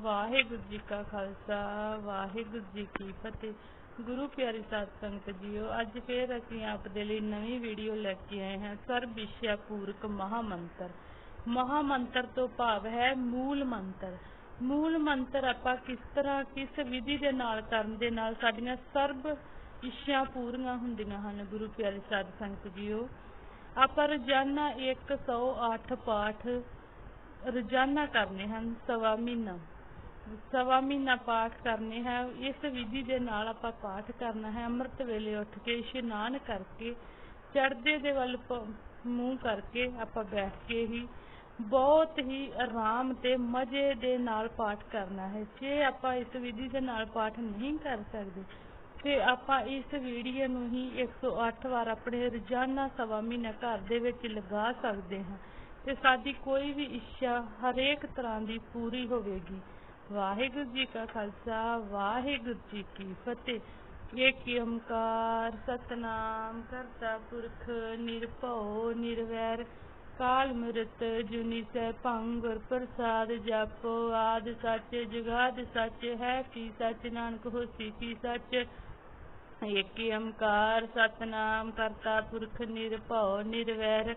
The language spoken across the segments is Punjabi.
ਵਾਹਿਗੁਰੂ ਜੀ ਕਾ ਖਾਲਸਾ, ਵਾਹਿਗੁਰੂ ਜੀ ਕੀ ਫਤਿਹ। ਗੁਰੂ ਪਿਆਰੀ ਸਾਧ ਸੰਗਤ ਜੀਓ, ਅੱਜ ਫੇਰ ਅਸੀਂ ਆਪ ਦੇ ਲਈ ਨਵੀਂ ਵੀਡੀਓ ਲੈ ਕੇ ਆਏ ਹਾਂ, ਸਰਬ ਵਿਸ਼ਾ ਪੂਰਕ ਮਹਾਮੰਤਰ। ਮਹਾਮੰਤਰ ਤੋਂ ਭਾਵ ਹੈ ਮੂਲ ਮੰਤਰ। ਮੂਲ ਮੰਤਰ ਆਪਾਂ ਕਿਸ ਤਰ੍ਹਾਂ, ਕਿਸ ਵਿਧੀ ਦੇ ਨਾਲ ਕਰਨ ਦੇ ਨਾਲ ਸਾਡੀਆਂ ਸਰਬ ਇੱਛਾ ਪੂਰੀਆਂ ਹੁੰਦੀਆਂ ਹਨ, ਗੁਰੂ ਪਿਆਰੇ ਸਾਧ ਸੰਗਤ ਜੀਓ? ਆਪਾਂ ਰੋਜ਼ਾਨਾ 108 ਪਾਠ ਰੋਜ਼ਾਨਾ ਕਰਨੇ ਹਨ, ਸਵਾ ਮਹੀਨਾ। ਸਵਾ ਮਹੀਨਾ ਪਾਠ ਕਰਨੇ ਹੈ, ਇਸ ਵਿਧੀ ਦੇ ਨਾਲ ਆਪਾਂ ਪਾਠ ਕਰਨਾ ਹੈ। ਅੰਮ੍ਰਿਤ ਵੇਲੇ ਉੱਠ ਕੇ ਇਸ਼ਨਾਨ ਕਰਕੇ, ਚੜ੍ਹਦੇ ਦੇ ਵੱਲ ਮੂੰਹ ਕਰਕੇ ਆਪਾਂ ਬੈਠ ਕੇ ਹੀ ਬਹੁਤ ਹੀ ਆਰਾਮ ਤੇ ਮਜ਼ੇ ਦੇ ਨਾਲ ਪਾਠ ਕਰਨਾ ਹੈ। ਜੇ ਆਪਾਂ ਇਸ ਵਿਧੀ ਦੇ ਨਾਲ ਪਾਠ ਨਹੀਂ ਕਰ ਸਕਦੇ, ਤੇ ਆਪਾਂ ਇਸ ਵੀਡੀਓ ਨੂੰ ਹੀ 108 ਵਾਰ ਆਪਣੇ ਰੋਜ਼ਾਨਾ ਸਵਾ ਮਹੀਨਾ ਘਰ ਦੇ ਵਿੱਚ ਲਗਾ ਸਕਦੇ ਹਾਂ। ਤੇ ਸਾਡੀ ਕੋਈ ਵੀ ਇੱਛਾ ਹਰੇਕ ਤਰ੍ਹਾਂ ਦੀ ਪੂਰੀ ਹੋਵੇਗੀ। ਵਾਹਿਗੁਰੂ ਜੀ ਕਾ ਖਾਲਸਾ, ਵਾਹਿਗੁਰੂ ਜੀ ਕੀ ਫਤਿਹ। ਏਕ ਓੰਕਾਰ? ਸਤਨਾਮ ਕਰਤਾ ਪੁਰਖ, ਨਿਰਭਉ, ਨਿਰਵੈਰ। ਕਾਲ ਮ੍ਰਿਤ ਜੁਨੀ ਸੈ ਭੰਗੁਰ ਪ੍ਰਸਾਦ ਜਪੋ। ਆਦ ਸੱਚ, ਜੁਗਾਦ ਸੱਚ, ਹੈ ਕੀ ਸੱਚ, ਨਾਨਕ ਹੋਸੀ ਕੀ ਸੱਚ। ਏਕ ਓੰਕਾਰ? ਸਤਨਾਮ ਕਰਤਾ ਪੁਰਖ, ਨਿਰਭਉ, ਨਿਰਵੈਰ।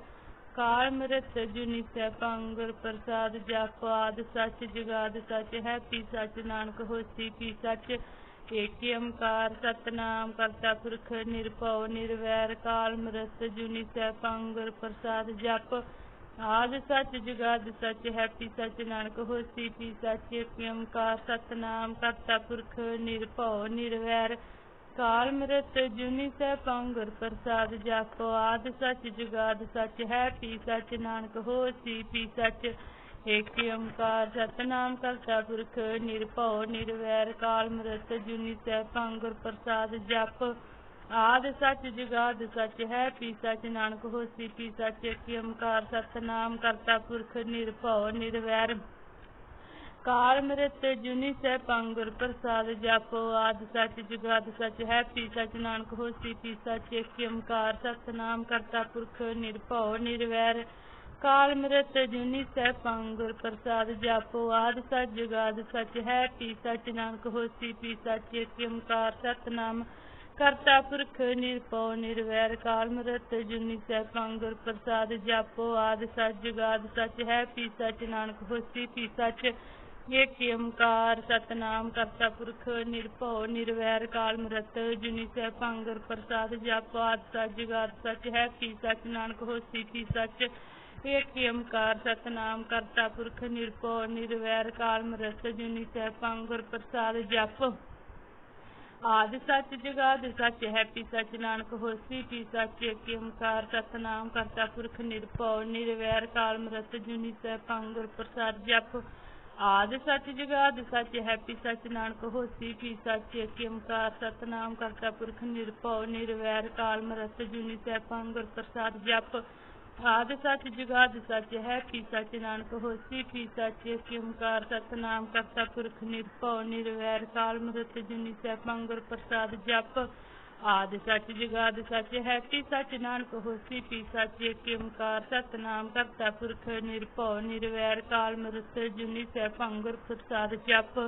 ਕਾਲ ਮ੍ਰਿਤ ਜੁਨੀ ਸੈ ਭੰਗੁਰ ਪ੍ਰਸਾਦ, ਜਪ ਆਦ, ਸੱਚ ਜੁਗਾਦ, ਸੱਚ ਹੈ ਪੀ, ਸੱਚ ਨਾਨਕ ਹੋਸੀ ਪੀ, ਸੱਚ ਏਕ ਓੰਕਾਰ ਸਤਨਾਮ ਕਰਤਾ ਪੁਰਖ ਨਿਰਭਉ ਨਿਰਵੈਰ, ਕਾਲ ਮ੍ਰਿਤ ਜੁਨੀ ਸੈ ਭੰਗੁਰ ਪ੍ਰਸਾਦ, ਜਪ ਆਦ, ਸੱਚ ਜੁਗਾਦ, ਸੱਚ ਹੈ ਪੀ, ਸੱਚ ਨਾਨਕ ਹੋਸੀ ਪੀ, ਸੱਚ ਏਕ ਓੰਕਾਰ ਸਤਨਾਮ ਕਰਤਾ ਪੁਰਖ ਨਿਰਭਉ ਨਿਰਵੈਰ ਕਾਲ ਮ੍ਰਿਤ ਜੁਨੀ ਸੈ ਪੰਗੁਰ ਪ੍ਰਸਾਦ ਜਪ, ਆਦ ਸੱਚ ਜੁਗਾਦ ਸੱਚ ਹੈ, ਪੀ ਸੱਚ ਨਾਨਕ ਹੋਸੀ ਪੀ ਸੱਚ ਏਕ ਓੰਕਾਰ, ਸਤਨਾਮ ਕਰਤਾ ਪੁਰਖ ਨਿਰਭਉ, ਨਿਰਵੈਰ, ਕਾਲ ਮ੍ਰਿਤ ਜੁਨੀ ਸੈ ਪੰਗੁਰ ਪ੍ਰਸਾਦ ਜਪ, ਆਦ ਸੱਚ ਜੁਗਾਦ ਸੱਚ ਹੈ, ਪੀ ਸੱਚ ਨਾਨਕ ਹੋਸੀ ਪੀ ਸੱਚ ਏਕ ਓੰਕਾਰ, ਸਤਨਾਮ ਕਰਤਾ ਪੁਰਖ ਨਿਰਭਉ, ਨਿਰਵੈਰ ਕਾਲ ਮ੍ਰਿਤ ਜੁਨੀ ਸੈ ਪੰਗੁਰ ਪ੍ਰਸਾਦ ਜਪੋ, ਆਦ ਸੱਚ ਜੁਗਾਦ ਸੱਚ ਹੈ ਪੀ ਸੱਚ, ਨਾਨਕ ਹੋਸੀ ਪੀ ਸੱਚ, ਏਕ ਓੰਕਾਰ, ਸਤਨਾਮ ਕਰਤਾ ਪੁਰਖ ਨਿਰਭਉ ਨਿਰਵੈਰ। ਕਾਲ ਮ੍ਰਿਤ ਜੁਨੀ ਸੈ ਪੰਗੁਰ ਪ੍ਰਸਾਦ ਜਪੋ, ਆਦ ਸੱਚ ਜੁਗਾਦ ਸੱਚ ਹੈ ਪੀ ਸੱਚ, ਨਾਨਕ ਹੋਸੀ ਪੀ ਸੱਚ, ਏਕ ਓੰਕਾਰ, ਸਤਨਾਮ ਕਰਤਾ ਪੁਰਖ ਨਿਰਭਉ ਨਿਰਵੈਰ। ਕਾਲ ਮ੍ਰਿਤ ਜੁਨੀ ਸੈ ਪੰਗੁਰ ਪ੍ਰਸਾਦ ਜਪੋ, ਆਦ ਸੱਚ ਜੁਗਾਦ ਸੱਚ ਹੈ ਪੀ ਸੱਚ, ਨਾਨਕ ਹੋਸੀ ਪੀ ਸੱਚ ਏਕ ਓੰਕਾਰ ਸਤਨਾਮ, ਕਰਤਾ ਪੁਰਖ, ਨਿਰਭਉ, ਨਿਰਵੈਰ, ਕਾਲ ਮ੍ਰਿਤ, ਜੁਨੀ ਸੈ ਭੰਗੁਰ, ਪ੍ਰਸਾਦ ਜਪ, ਆਦ ਸਚ ਜੁਗਾਦ ਸਚ ਹੈ ਪੀ ਸਚ ਨਾਨਕ ਹੋਸੀ ਪੀ ਸਚ। ਏਕ ਓੰਕਾਰ ਸਤਨਾਮ, ਕਰਤਾ ਪੁਰਖ, ਨਿਰਭਉ, ਨਿਰਵੈਰ, ਕਾਲ ਮ੍ਰਿਤ, ਜੁਨੀ ਸੈ ਭੰਗੁਰ, ਪ੍ਰਸਾਦ ਜਪ। ਆਦਿ ਸੱਚ ਜਗਾਦ ਸੱਚ ਹੈ ਪੀ ਸੱਚ ਨਾਨਕ ਹੋਸੀ ਪੀ ਸੱਚ। ਏਕ ਓੰਕਾਰ ਸਤਨਾਮ, ਕਰਤਾ ਪੁਰਖ, ਨਿਰਭਉ, ਨਿਰਵੈਰ, ਕਾਲ ਮ੍ਰਿਤ, ਜੁਨੀ ਸੈ ਭੰਗੁਰ, ਪ੍ਰਸਾਦ ਜਪ। ਆਦਿ ਸੱਚ ਜੁਗਾਦ ਸੱਚ ਹੈ ਪੀ ਸੱਚ ਨਾਨਕ ਹੋਸੀ ਪੀ ਸੱਚ, ਏਕ ਸਤਨਾਮ ਕਰਤਾ ਪੁਰਖ ਨਿਰਭਉ, ਨਿਰਵੈਰ ਕਾਲ ਮ੍ਰਿਤ ਜੁਨੀ ਸੈ ਗੁਰ ਪ੍ਰਸਾਦ ਜਪ। ਆਦਿ ਸੱਚ ਜੁਗਾਦ ਸੱਚ ਹੈ ਪੀ ਸੱਚ ਨਾਨਕ ਹੋਸੀ ਪੀ ਸੱਚ, ਏਕ ਓੰਕਾਰ, ਸਤਨਾਮ ਕਰਤਾ ਪੁਰਖ ਨਿਰਭਉ, ਨਿਰਵੈਰ ਕਾਲ ਮ੍ਰਿਤ ਜੁਨੀ ਸੈ ਗੁਰ ਪ੍ਰਸਾਦ ਜਪ। ਆਦਿ ਸੱਚ ਜੁਗਾਦ ਸੱਚ ਹੈ ਪੀ ਸੱਚ ਨਾਨਕ ਹੋਸੀ ਪੀ ਸੱਚ ਏਕ ਓੰਕਾਰ, ਸਤਨਾਮ ਕਰਤਾ ਪੁਰਖ ਨਿਰਭਉ, ਨਿਰਵੈਰ, ਕਾਲ ਮ੍ਰਿਤ ਜੁਨੀ ਸੈ ਭੰਗੁਰ ਪ੍ਰਸਾਦ ਜਪ।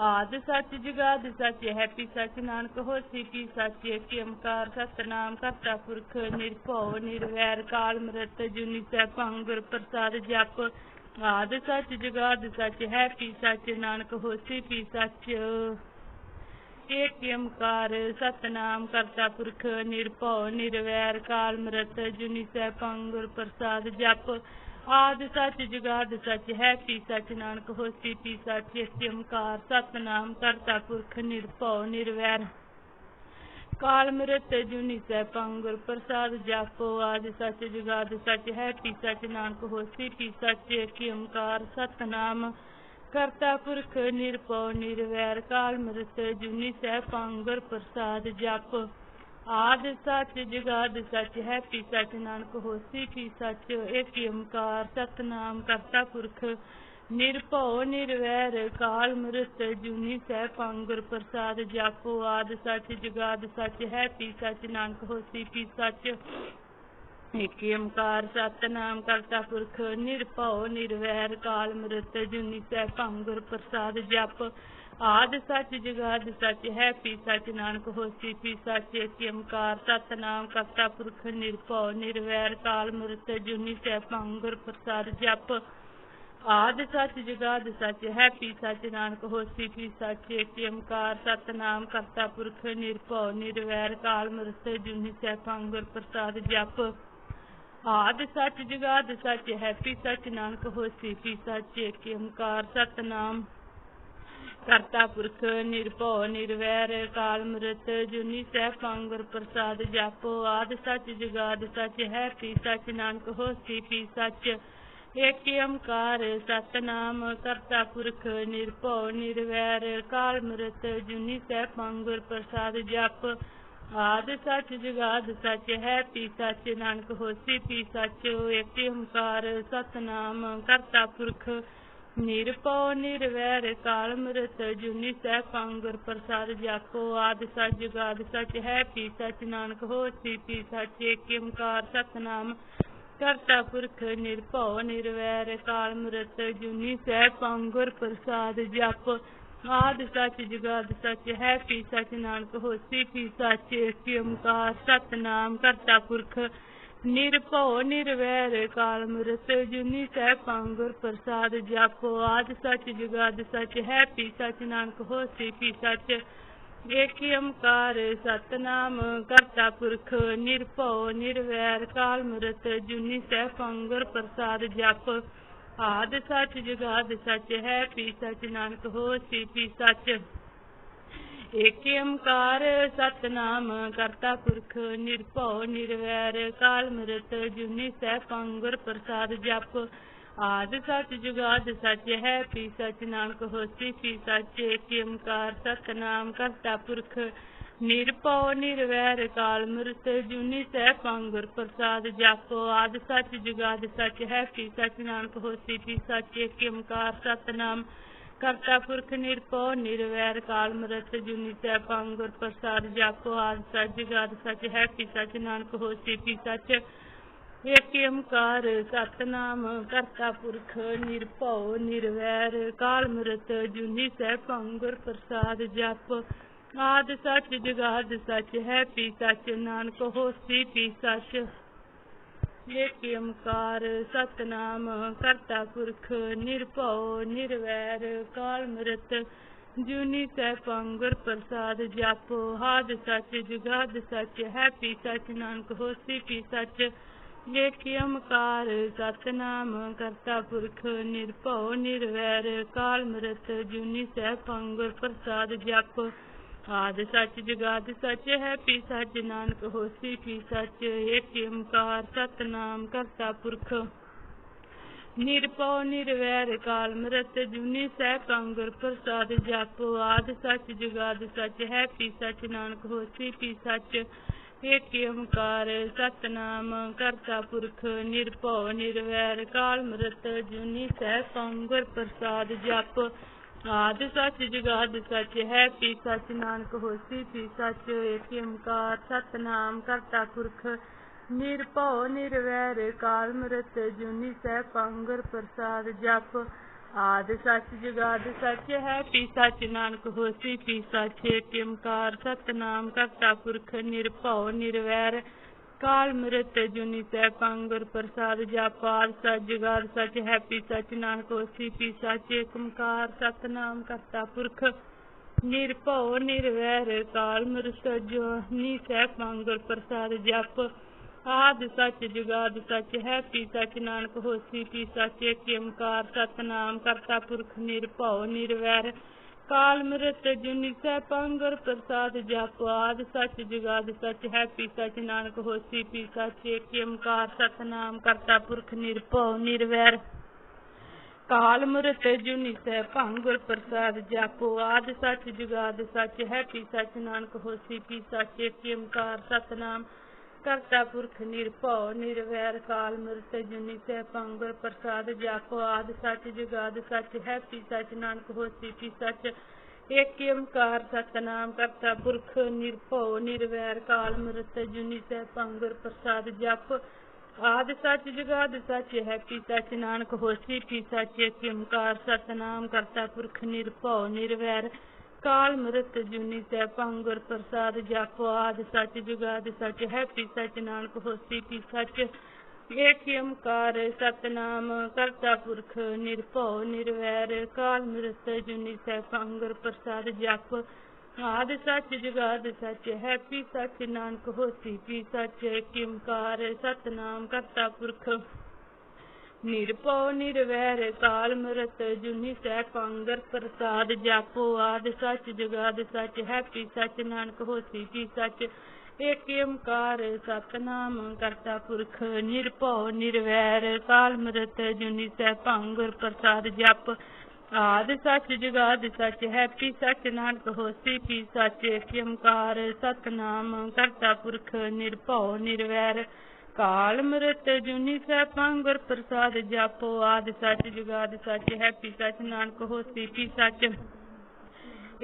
ਆਦ ਸੱਚ ਜੁਗਾਦ ਸੱਚ ਹੈ ਪੀ ਸੱਚ ਨਾਨਕ ਹੋਸੀ ਪੀ ਸੱਚ ਏਕ ਓੰਕਾਰ, ਸਤਨਾਮ ਕਰਤਾ ਪੁਰਖ ਨਿਰਭਉ, ਨਿਰਵੈਰ, ਕਾਲ ਮ੍ਰਿਤ ਜੁਨੀ ਸੈ ਭੰਗੁਰ ਪ੍ਰਸਾਦ ਜਪ। ਆਦਿ ਸੱਚ ਜੁਗਾਦ ਸੱਚ ਹੈ ਪੀ ਸੱਚ ਨਾਨਕ ਹੋਸੀ ਪੀ ਸੱਚ। ਏਕ ਓੰਕਾਰ ਸਤਨਾਮ, ਕਰਤਾ ਪੁਰਖ, ਨਿਰਭਉ, ਨਿਰਵੈਰ, ਕਾਲ ਮ੍ਰਿਤ, ਜੁਨੀ ਸੈ ਭੰਗੁਰ ਪ੍ਰਸਾਦ, ਜਪ। ਆਦ ਸੱਚ, ਜੁਗਾਦ ਸੱਚ ਹੈ ਪੀ ਸੱਚ, ਨਾਨਕ ਹੋਸੀ, ਪੀ ਸੱਚ ਏਕ ਓੰਕਾਰ ਸਤਨਾਮ, ਕਰਤਾ ਪੁਰਖ, ਨਿਰਭਉ, ਨਿਰਵੈਰ। ਕਾਲ ਮ੍ਰਿਤ, ਜੁਨੀ ਸੈ ਪੰਗੁਰ ਪ੍ਰਸਾਦ, ਜਪੋ। ਆਦ ਸੱਚ, ਜੁਗਾਦ ਸੱਚ ਹੈ ਪੀ ਸੱਚ, ਨਾਨਕ ਹੋਸੀ, ਪੀ ਸੱਚ ਏਕ ਓੰਕਾਰ ਸਤਨਾਮ। ਕਰਤਾ ਪੁਰਖ ਨਿਰਭਉ ਨਿਰਵੈਰ, ਕਾਲ ਮ੍ਰਿਤ ਜੁਨੀ ਸੈ ਪੰਗੁਰ ਪ੍ਰਸਾਦ ਜਪ। ਆਦ ਸੱਚ, ਜੁਗਾਦ ਸੱਚ, ਹੈ ਪੀ ਸੱਚ, ਨਾਨਕ ਹੋਸੀ ਪੀ ਸੱਚ ਏਕ ਓੰਕਾਰ, ਸਤਨਾਮ ਕਰਤਾ ਪੁਰਖ ਨਿਰਭਉ ਨਿਰਵੈਰ, ਕਾਲ ਮ੍ਰਿਤ ਜੁਨੀ ਸਹਿ ਪਾਂਗੁਰ ਪ੍ਰਸਾਦ ਜਪੋ। ਆਦ ਸੱਚ, ਜਗਾਦ ਸੱਚ, ਹੈ ਪੀ ਸੱਚ, ਨਾਨਕ ਹੋਸੀ ਪੀ ਸੱਚ ਏਕ ਓੰਕਾਰ ਸਤਨਾਮ, ਕਰਤਾ ਪੁਰਖ, ਨਿਰਭਉ, ਨਿਰਵੈਰ, ਕਾਲ ਮ੍ਰਿਤ, ਜੁਨੀ ਸੈਭੰ ਗੁਰ ਪ੍ਰਸਾਦ ਜਪ। ਆਦ ਸੱਚ ਜੁਗਾਦ ਸੱਚ ਹੈ, ਪੀ ਸੱਚ ਨਾਨਕ ਹੋਸੀ, ਪੀ ਸੱਚ ਏਕ ਓੰਕਾਰ ਸਤਨਾਮ, ਕਰਤਾ ਪੁਰਖ, ਨਿਰਭਉ, ਨਿਰਵੈਰ, ਕਾਲ ਮ੍ਰਿਤ, ਜੁਨੀ ਸੈਭੰ ਗੁਰ ਪ੍ਰਸਾਦ ਜਪ। ਆਦ ਸੱਚ ਜੁਗਾਦ ਸੱਚ ਹੈ, ਪੀ ਸੱਚ ਨਾਨਕ ਹੋਸੀ, ਪੀ ਸੱਚ ਏਕ ਓੰਕਾਰ ਸਤਨਾਮ, ਕਰਤਾ ਪੁਰਖ, ਨਿਰਭਉ, ਨਿਰਵੈਰ, ਕਾਲ ਮ੍ਰਿਤ, ਜੁਨੀ ਸੈਭੰ ਗੁਰ ਪ੍ਰਸਾਦ ਜਪ। ਆਦਿ ਸੱਚ ਜਗਾਦ ਸੱਚ ਹੈ ਪੀ ਸੱਚ ਨਾਨਕ ਹੋਸੀ ਪੀ ਸੱਚ ਏਕ ਓੰਕਾਰ ਸਤਨਾਮ। ਕਰਤਾ ਪੁਰਖ ਨਿਰਭਉ ਨਿਰਵੈਰ ਕਾਲ ਮ੍ਰਿਤ ਜੁਨੀ ਸੈਭੰ ਗੁਰ ਪ੍ਰਸਾਦ ਜਪੋ। ਆਦਿ ਸੱਚ ਜੁਗਾਦ ਸੱਚ ਹੈ ਪੀ ਸੱਚ ਨਾਨਕ ਹੋਸੀ ਪੀ ਸੱਚ ਏਕ ਓੰਕਾਰ ਸਤਨਾਮ। ਕਰਤਾ ਪੁਰਖ ਨਿਰਭਉ ਨਿਰਵੈਰ ਕਾਲ ਮ੍ਰਿਤ ਜੁਨੀ ਸਹਿ ਗੁਰ ਪ੍ਰਸਾਦ ਜਪ। ਆਦ ਸੱਚ ਜੁਗਾਦ ਸੱਚ ਹੈ, ਪੀ ਸੱਚ ਨਾਨਕ ਹੋਸੀ, ਪੀ ਸੱਚ ਏਕ ਓੰਕਾਰ ਸਤਨਾਮ, ਕਰਤਾ ਪੁਰਖ ਨਿਰਭਉ ਨਿਰਵੈਰ ਕਾਲ ਮ੍ਰਿਤ, ਜੁਨੀ ਸਹਿ ਗੁਰ ਪ੍ਰਸਾਦ ਜਪੋ। ਆਦ ਸੱਚ ਜੁਗਾਦ ਸੱਚ ਹੈ, ਪੀ ਸੱਚ ਨਾਨਕ ਹੋਸੀ, ਪੀ ਸੱਚ ਏਕ ਓੰਕਾਰ ਸਤਨਾਮ, ਕਰਤਾ ਪੁਰਖ ਨਿਰਭਉ ਨਿਰਵੈਰ ਕਾਲ ਮ੍ਰਿਤ, ਜੁਨੀ ਸਹਿ ਗੁਰ ਪ੍ਰਸਾਦ ਜਪ। ਆਦਿ ਸੱਚ ਜੁਗਾਦ ਸੱਚ ਹੈ ਪੀ ਸੱਚ ਨਾਨਕ ਹੋਸੀ ਪੀ ਸੱਚ ਏਕ ਓਮਕਾਰ ਸਤਨਾਮ ਕਰਤਾ ਪੁਰਖ। ਨਿਰਭਉ ਨਿਰਵੈਰ ਕਾਲ ਮ੍ਰਿਤ ਜੁਨੀ ਸਹਿ ਗੁਰ ਪ੍ਰਸਾਦ ਜਪੋ। ਆਦ ਸੱਚ ਜੁਗਾਦ ਸੱਚ ਹੈ ਪੀ ਸੱਚ ਨਾਨਕ ਹੋਸੀ ਪੀ ਸੱਚ। ਏਕ ਓੰਕਾਰ ਸਤਨਾਮ ਕਰਤਾ ਪੁਰਖ। ਨਿਰਭਉ ਨਿਰਵੈਰ ਕਾਲ ਮ੍ਰਿਤ ਜੁਨੀ ਸਹਿ ਗੁਰ ਪ੍ਰਸਾਦ ਜਪ। ਆਦ ਸੱਚ, ਜੁਗਾਦ ਸੱਚ ਹੈ ਪੀ ਸੱਚ ਨਾਨਕ ਹੋਸੀ ਪੀ ਸੱਚ। ਏਕ ਓੰਕਾਰ, ਸਤਨਾਮ ਕਰਤਾ ਪੁਰਖ, ਨਿਰਭਉ, ਨਿਰਵੈਰ, ਕਾਲ ਮ੍ਰਿਤ, ਜੁਨੀ ਸੈਭੰ ਪੰਗੁਰ ਪ੍ਰਸਾਦ ਜਪ। ਆਦ ਸੱਚ, ਜੁਗਾਦ ਸੱਚ ਹੈ ਪੀ ਸੱਚ ਨਾਨਕ ਹੋਸੀ ਪੀ ਸੱਚ। ਏਕ ਓੰਕਾਰ, ਸਤਨਾਮ ਕਰਤਾ ਪੁਰਖ ਨਿਰਭਉ ਨਿਰਵੈਰ ਕਾਲ ਮ੍ਰਿਤ ਜੁਨੀ ਸਹਿ ਗੁਰ ਪ੍ਰਸਾਦ ਜਾਪੋ, ਆਦ ਸੱਚ ਜੁਗਾਦ ਸੱਚ ਹੈ ਪੀ ਸੱਚ ਨਾਨਕ ਹੋਸੀ ਪੀ ਸੱਚ ਏਕ ਓੰਕਾਰ ਸਤਨਾਮ। ਕਰਤਾ ਪੁਰਖ ਨਿਰਭਉ ਨਿਰਵੈਰ ਕਾਲ ਮ੍ਰਿਤ ਜੁਨੀ ਸੈਭੰ ਗੁਰ ਪ੍ਰਸਾਦ ਜਪੋ, ਆਦ ਸੱਚ ਜੁਗਾਦ ਸੱਚ ਹੈ ਪੀ ਸੱਚ ਨਾਨਕ ਹੋਸੀ ਪੀ ਸੱਚ ਏਕ ਓੰਕਾਰ ਸਤਨਾਮ। ਕਰਤਾ ਪੁਰਖ ਨਿਰਭਉ ਨਿਰਵੈਰ ਕਾਲ ਮ੍ਰਿਤ ਜੁਨੀ ਸਹਿ ਗੁਰ ਪ੍ਰਸਾਦ ਜਪ ਆਦ ਸੱਚ ਜੁਗਾਦ ਸੱਚ ਹੈ, ਪੀ ਸੱਚ ਨਾਨਕ ਹੋਸੀ, ਪੀ ਸੱਚ ਏਕ ਓੰਕਾਰ ਸਤਨਾਮ ਕਰਤਾ ਪੁਰਖ, ਨਿਰਭਉ, ਨਿਰਵੈਰ, ਕਾਲ ਮ੍ਰਿਤ, ਜੁਨੀ ਸੈਭੰ ਗੁਰ ਪ੍ਰਸਾਦ ਜਪੋ ਹਾਦ ਸੱਚ ਜੁਗਾਦ ਸੱਚ ਹੈ, ਪੀ ਸੱਚ ਨਾਨਕ ਹੋਸੀ, ਪੀ ਸੱਚ ਏਕ ਓੰਕਾਰ ਸਤਨਾਮ ਕਰਤਾ ਪੁਰਖ, ਨਿਰਭਉ, ਨਿਰਵੈਰ, ਕਾਲ ਮ੍ਰਿਤ, ਜੁਨੀ ਸੈਭੰ ਗੁਰ ਪ੍ਰਸਾਦ ਜਪ। ਆਦਿ ਸੱਚ ਜੁਗਾਦ ਸੱਚ ਹੈ, ਪੀ ਸੱਚ ਨਾਨਕ ਹੋਸੀ, ਪੀ ਸੱਚ ਏਕ ਓੰਕਾਰ ਸਤਨਾਮ ਕਰਤਾ ਪੁਰਖ। ਨਿਰਭਉ ਨਿਰਵੈਰ ਕਾਲ ਮ੍ਰਿਤ ਜੁਨੀ ਸੈਭੰ ਗੁਰ ਪ੍ਰਸਾਦ ਜਪੋ। ਆਦ ਸੱਚ ਜੁਗਾਦ ਸੱਚ ਹੈ, ਪੀ ਸੱਚ ਨਾਨਕ ਹੋਸੀ, ਪੀ ਸੱਚ ਏਕ ਓੰਕਾਰ ਸਤਨਾਮ ਕਰਤਾ ਪੁਰਖ। ਨਿਰਭਉ ਨਿਰਵੈਰ ਕਾਲ ਮ੍ਰਿਤ ਜੁਨੀ ਸੈਭੰ ਗੁਰ ਪ੍ਰਸਾਦ ਜਪ। ਆਦ ਸੱਚ ਜੁਗਾਦ ਸੱਚ ਹੈ, ਪੀ ਸੱਚ ਨਾਨਕ ਹੋਸੀ ਪੀ ਸੱਚ ਏਕ ਓੰਕਾਰ ਸਤਨਾਮ ਕਰਤਾ ਪੁਰਖ। ਨਿਰਭਉ, ਨਿਰਵੈਰ, ਕਾਲ ਮ੍ਰਿਤ, ਜੁਨੀ ਸੈਭੰ ਗੁਰ ਪ੍ਰਸਾਦ ਜਪ। ਆਦਿ ਸੱਚ ਜੁਗਾਦ ਸੱਚ ਹੈ, ਪੀ ਸੱਚ ਨਾਨਕ ਹੋਸੀ ਪੀ ਸੱਚ ਏਕ ਓੰਕਾਰ ਸਤਨਾਮ ਕਰਤਾ ਪੁਰਖ। ਨਿਰਭਉ, ਨਿਰਵੈਰ ਕਾਲ ਮ੍ਰਿਤ ਜੁਨੀ ਸੈਭੰ ਗੁਰ ਪ੍ਰਸਾਦ ਜਪ ਆਦ ਸੱਚ ਜੁਗਾਦ ਸੱਚ ਹੈ ਪੀ ਸੱਚ ਨਾਨਕ ਹੋਸੀ ਪੀ ਸੱਚ ਏਕ ਸਤਨਾਮ ਕਰਤਾ ਪੁਰਖ। ਨਿਰਭਉ, ਨਿਰਵੈਰ, ਕਾਲ ਮ੍ਰਿਤ ਜੁਨੀ ਸੈਭੰ ਗੁਰ ਪ੍ਰਸਾਦ ਜਪ। ਆਦ ਸਚ ਜੁਗਾਦ ਸਚ ਹੈ ਪੀ ਸਚ ਨਾਨਕ ਹੋਸੀ ਪੀ ਸੱਚ ਏਕ ਓੰਕਾਰ ਸਤਨਾਮ ਕਰਤਾ ਪੁਰਖ। ਨਿਰਭਉ, ਨਿਰਵੈਰ ਕਾਲ ਮ੍ਰਿਤ ਜੁਨੀ ਸੈਭੰ ਗੁਰ ਪ੍ਰਸਾਦ ਜਪ, ਆਦ ਸੱਚ ਜੁਗਾਦ ਸੱਚ ਹੈ ਪੀ ਸੱਚ ਨਾਨਕ ਹੋਸੀ ਪੀ ਸੱਚ ਏਕ ਓੰਕਾਰ ਸਤਨਾਮ, ਕਰਤਾ ਪੁਰਖ ਨਿਰਭਉ ਨਿਰਵੈਰ। ਕਾਲ ਮਰਤ ਜੁਨੀ ਸੈਭੰ ਗੁਰ ਪ੍ਰਸਾਦ ਜਾਪੋ, ਆਦ ਸੱਚ ਜੁਗਾਦ ਸੱਚ ਹੈ ਪੀ ਸੱਚ ਨਾਨਕ ਹੋਸੀ ਪੀ ਸੱਚ ਏਕ ਓਮਕਾਰ ਸਤਨਾਮ ਕਰਤਾ ਪੁਰਖ ਨਿਰਭਉ, ਨਿਰਵੈਰ ਕਾਲ ਮ੍ਰਿਤ ਜੁਨੀ ਸੈਭੰ ਗੁਰ ਪ੍ਰਸਾਦ ਜਪੋ ਆਦ ਸੱਚ ਜੁਗਾਦ ਸੱਚ ਹੈ ਪੀ ਸੱਚ ਨਾਨਕ ਹੋਸੀ ਪੀ ਸੱਚ। ਏਕ ਓੰਕਾਰ ਸਤਨਾਮ ਕਰਤਾ ਪੁਰਖ ਨਿਰਭਉ, ਨਿਰਵੈਰ ਕਾਲ ਮ੍ਰਿਤ ਜੁਨੀ ਸੈਭੰ ਗੁਰ ਪ੍ਰਸਾਦ ਜਪ ਆਦਿ ਸੱਚ ਜੁਗਾਦ ਸੱਚ ਹੈ ਪੀ ਸੱਚ ਨਾਨਕ ਹੋਸੀ ਪੀ ਸੱਚ। ਏਕੰਕਾਰ ਸਤਨਾਮ ਕਰਤਾ ਪੁਰਖ ਨਿਰਭਉ, ਨਿਰਵੈਰ ਕਾਲ ਮ੍ਰਿਤ ਜੁਨੀ ਸੈ ਪੰਗੁਰ ਪ੍ਰਸਾਦ ਜਪੋ, ਆਦਿ ਸੱਚ ਜੁਗਾਦ ਸੱਚ ਹੈ ਪੀ ਸੱਚ ਨਾਨਕ ਹੋਸੀ ਪੀ ਸੱਚ। ਏਕ ਓੰਕਾਰ ਸਤਨਾਮ, ਕਰਤਾ ਪੁਰਖ ਨਿਰਭਉ ਨਿਰਵੈਰ। ਕਾਲ ਮ੍ਰਿਤ ਜੁਨੀ ਸੈ ਪੰਗੁਰ ਪ੍ਰਸਾਦ ਜਪ, ਆਦਿ ਸੱਚ ਜੁਗਾਦ ਸੱਚ ਹੈ ਪੀ ਸੱਚ ਨਾਨਕ ਹੋਸੀ ਪੀ ਸੱਚ। ਏਕ ਓੰਕਾਰ ਸਤਨਾਮ, ਕਰਤਾ ਪੁਰਖ ਨਿਰਭਉ ਨਿਰਵੈਰ ਕਾਲ ਮਰਤ, ਜੁਨੀ ਸੈ ਪੰਗਰ ਪ੍ਰਸਾਦ ਜਾਪੋ, ਆਦਿ ਸਚ ਜੁਗਾਦ ਸਚ, ਹੈਪੀ ਸਚ, ਨਾਨਕ ਹੋਸੀ ਪੀ ਸਚ। ਏਕ ਓੰਕਾਰ ਸਤਨਾਮ ਕਰਤਾ ਪੁਰਖ, ਨਿਰਭਉ ਨਿਰਵੈਰ ਕਾਲ ਮਰਤ, ਜੁਨੀ ਸੈ ਪੰਗਰ ਪ੍ਰਸਾਦ ਜਪ। ਆਦਿ ਸਚ ਜੁਗਾਦ ਸਚ, ਹੈਪੀ ਸਚ, ਨਾਨਕ ਹੋਸੀ ਪੀ ਸਚ। ਏਕ ਓੰਕਾਰ ਸਤਨਾਮ ਕਰਤਾ ਪੁਰਖ, ਨਿਰਭਉ ਨਿਰਵੈਰ ਕਾਲ ਮ੍ਰਿਤ ਜੁਨੀ ਸੈ ਗੁਰ ਪ੍ਰਸਾਦ ਜਾਪੋ, ਆਦਿ ਸੱਚ ਜੁਗਾਦ ਸੱਚ ਹੈ ਪੀ ਸੱਚ, ਨਾਨਕ ਹੋਸੀ ਪੀ ਸੱਚ।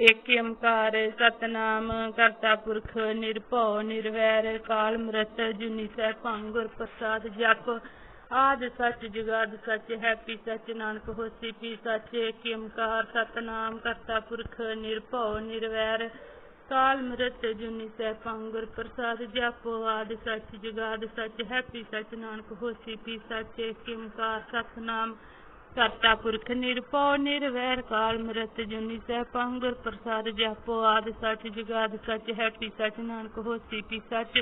ਏਕ ਓੰਕਾਰ ਸਤਨਾਮ, ਕਰਤਾ ਪੁਰਖ ਨਿਰਭਉ ਨਿਰਵੈਰ, ਕਾਲ ਮ੍ਰਿਤ ਜੁਨੀ ਸੈ ਪੰਗੁਰ ਪ੍ਰਸਾਦ ਜਪ, ਆਦਿ ਸੱਚ ਜੁਗਾਦ ਸੱਚ ਹੈ ਪੀ ਸੱਚ, ਨਾਨਕ ਹੋਸੀ ਪੀ ਸੱਚ। ਏਕ ਓੰਕਾਰ ਸਤਨਾਮ, ਕਰਤਾ ਪੁਰਖ ਨਿਰਭਉ ਨਿਰਵੈਰ ਕਾਲ ਮ੍ਰਿਤ ਜੁਨੀ ਸੈ ਪੰਗੁਰ ਪ੍ਰਸਾਦ ਜਪੋ, ਆਦਿ ਸੱਚ ਜੁਗਾਦ ਸੱਚ, ਹੈਪੀ ਸੱਚ ਨਾਨਕ ਹੋਸੀ ਪੀ ਸੱਚ, ਏਕ ਓੰਕਾਰ ਸਤਨਾਮ ਕਰਤਾ ਪੁਰਖ ਨਿਰਭਉ ਨਿਰਵੈਰ, ਕਾਲ ਮ੍ਰਿਤ ਜੁਨੀ ਸੈ ਪੰਗੁਰ ਪ੍ਰਸਾਦ ਜਪੋ, ਆਦਿ ਸੱਚ ਜੁਗਾਦ ਸੱਚ, ਹੈਪੀ ਸੱਚ ਨਾਨਕ ਹੋਸੀ ਪੀ ਸੱਚ,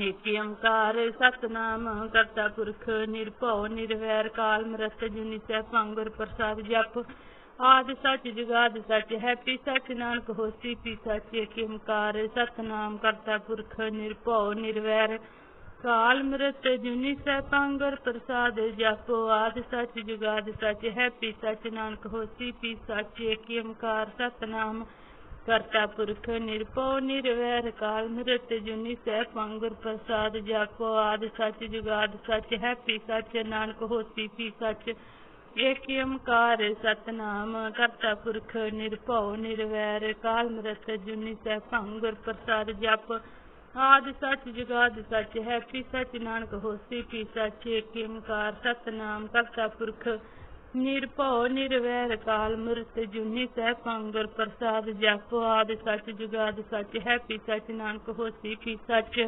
ਏਕ ਓੰਕਾਰ ਸਤਨਾਮ ਕਰਤਾ ਪੁਰਖ ਨਿਰਭਉ ਨਿਰਵੈਰ, ਕਾਲ ਮ੍ਰਿਤ ਜੁਨੀ ਸੈ ਪੰਗੁਰ ਪ੍ਰਸਾਦ ਜਪ। ਆਦਿ ਸੱਚ ਜੁਗਾਦ ਸੱਚ ਹੈ ਪੀ ਸੱਚ ਨਾਨਕ ਹੋਸੀ ਪੀ ਸੱਚ, ਏਕ ਓੰਕਾਰ ਸਤਨਾਮ ਕਰਤਾ ਪੁਰਖ ਨਿਰਭਉ ਨਿਰਵੈਰ। ਕਾਲ ਮ੍ਰਿਤ ਜੁਨੀ ਸੈ ਪੰਗਰ ਪ੍ਰਸਾਦ ਜਪੋ, ਆਦਿ ਸੱਚ ਜੁਗਾਦ ਸੱਚ ਹੈ ਪੀ ਸੱਚ ਨਾਨਕ ਹੋਸੀ ਪੀ ਸੱਚ, ਏਕ ਓੰਕਾਰ ਸਤਨਾਮ ਕਰਤਾ ਪੁਰਖ ਨਿਰਭਉ ਨਿਰਵੈਰ। ਕਾਲ ਮ੍ਰਿਤ ਜੁਨੀ ਸੈ ਪੰਗੁਰ ਪ੍ਰਸਾਦ ਜਪੋ, ਆਦਿ ਸੱਚ ਜੁਗਾਦ ਸੱਚ ਹੈ ਪੀ ਸੱਚ ਨਾਨਕ ਹੋਸੀ ਪੀ ਸੱਚ। ਏਕ ਓੰਕਾਰ ਸਤਨਾਮ ਕਰਤਾ ਪੁਰਖ ਨਿਰਭਉ ਨਿਰਵੈਰ ਕਾਲ ਮ੍ਰਿਤ ਜੁਨੀ ਸੈ ਪੰਗੁਰ ਪ੍ਰਸਾਦ ਜਪ ਆਦਿ ਸੱਚ ਜੁਗਾਦ ਸੱਚ ਹੈ ਪੀ ਸੱਚ ਨਾਨਕ ਹੋਸੀ ਪੀ ਸੱਚ ਏਕ ਓੰਕਾਰ ਸਤਨਾਮ ਕਰਤਾ ਪੁਰਖ ਨਿਰਭਉ ਨਿਰਵੈਰ ਕਾਲ ਮ੍ਰਿਤ ਜੁਨੀ ਸੈ ਪੰਗੁਰ ਪ੍ਰਸਾਦ ਜਪ ਆਦਿ ਸੱਚ ਜੁਗਾਦ ਸੱਚ ਹੈ ਪੀ ਸੱਚ ਨਾਨਕ ਹੋਸੀ ਪੀ ਸੱਚ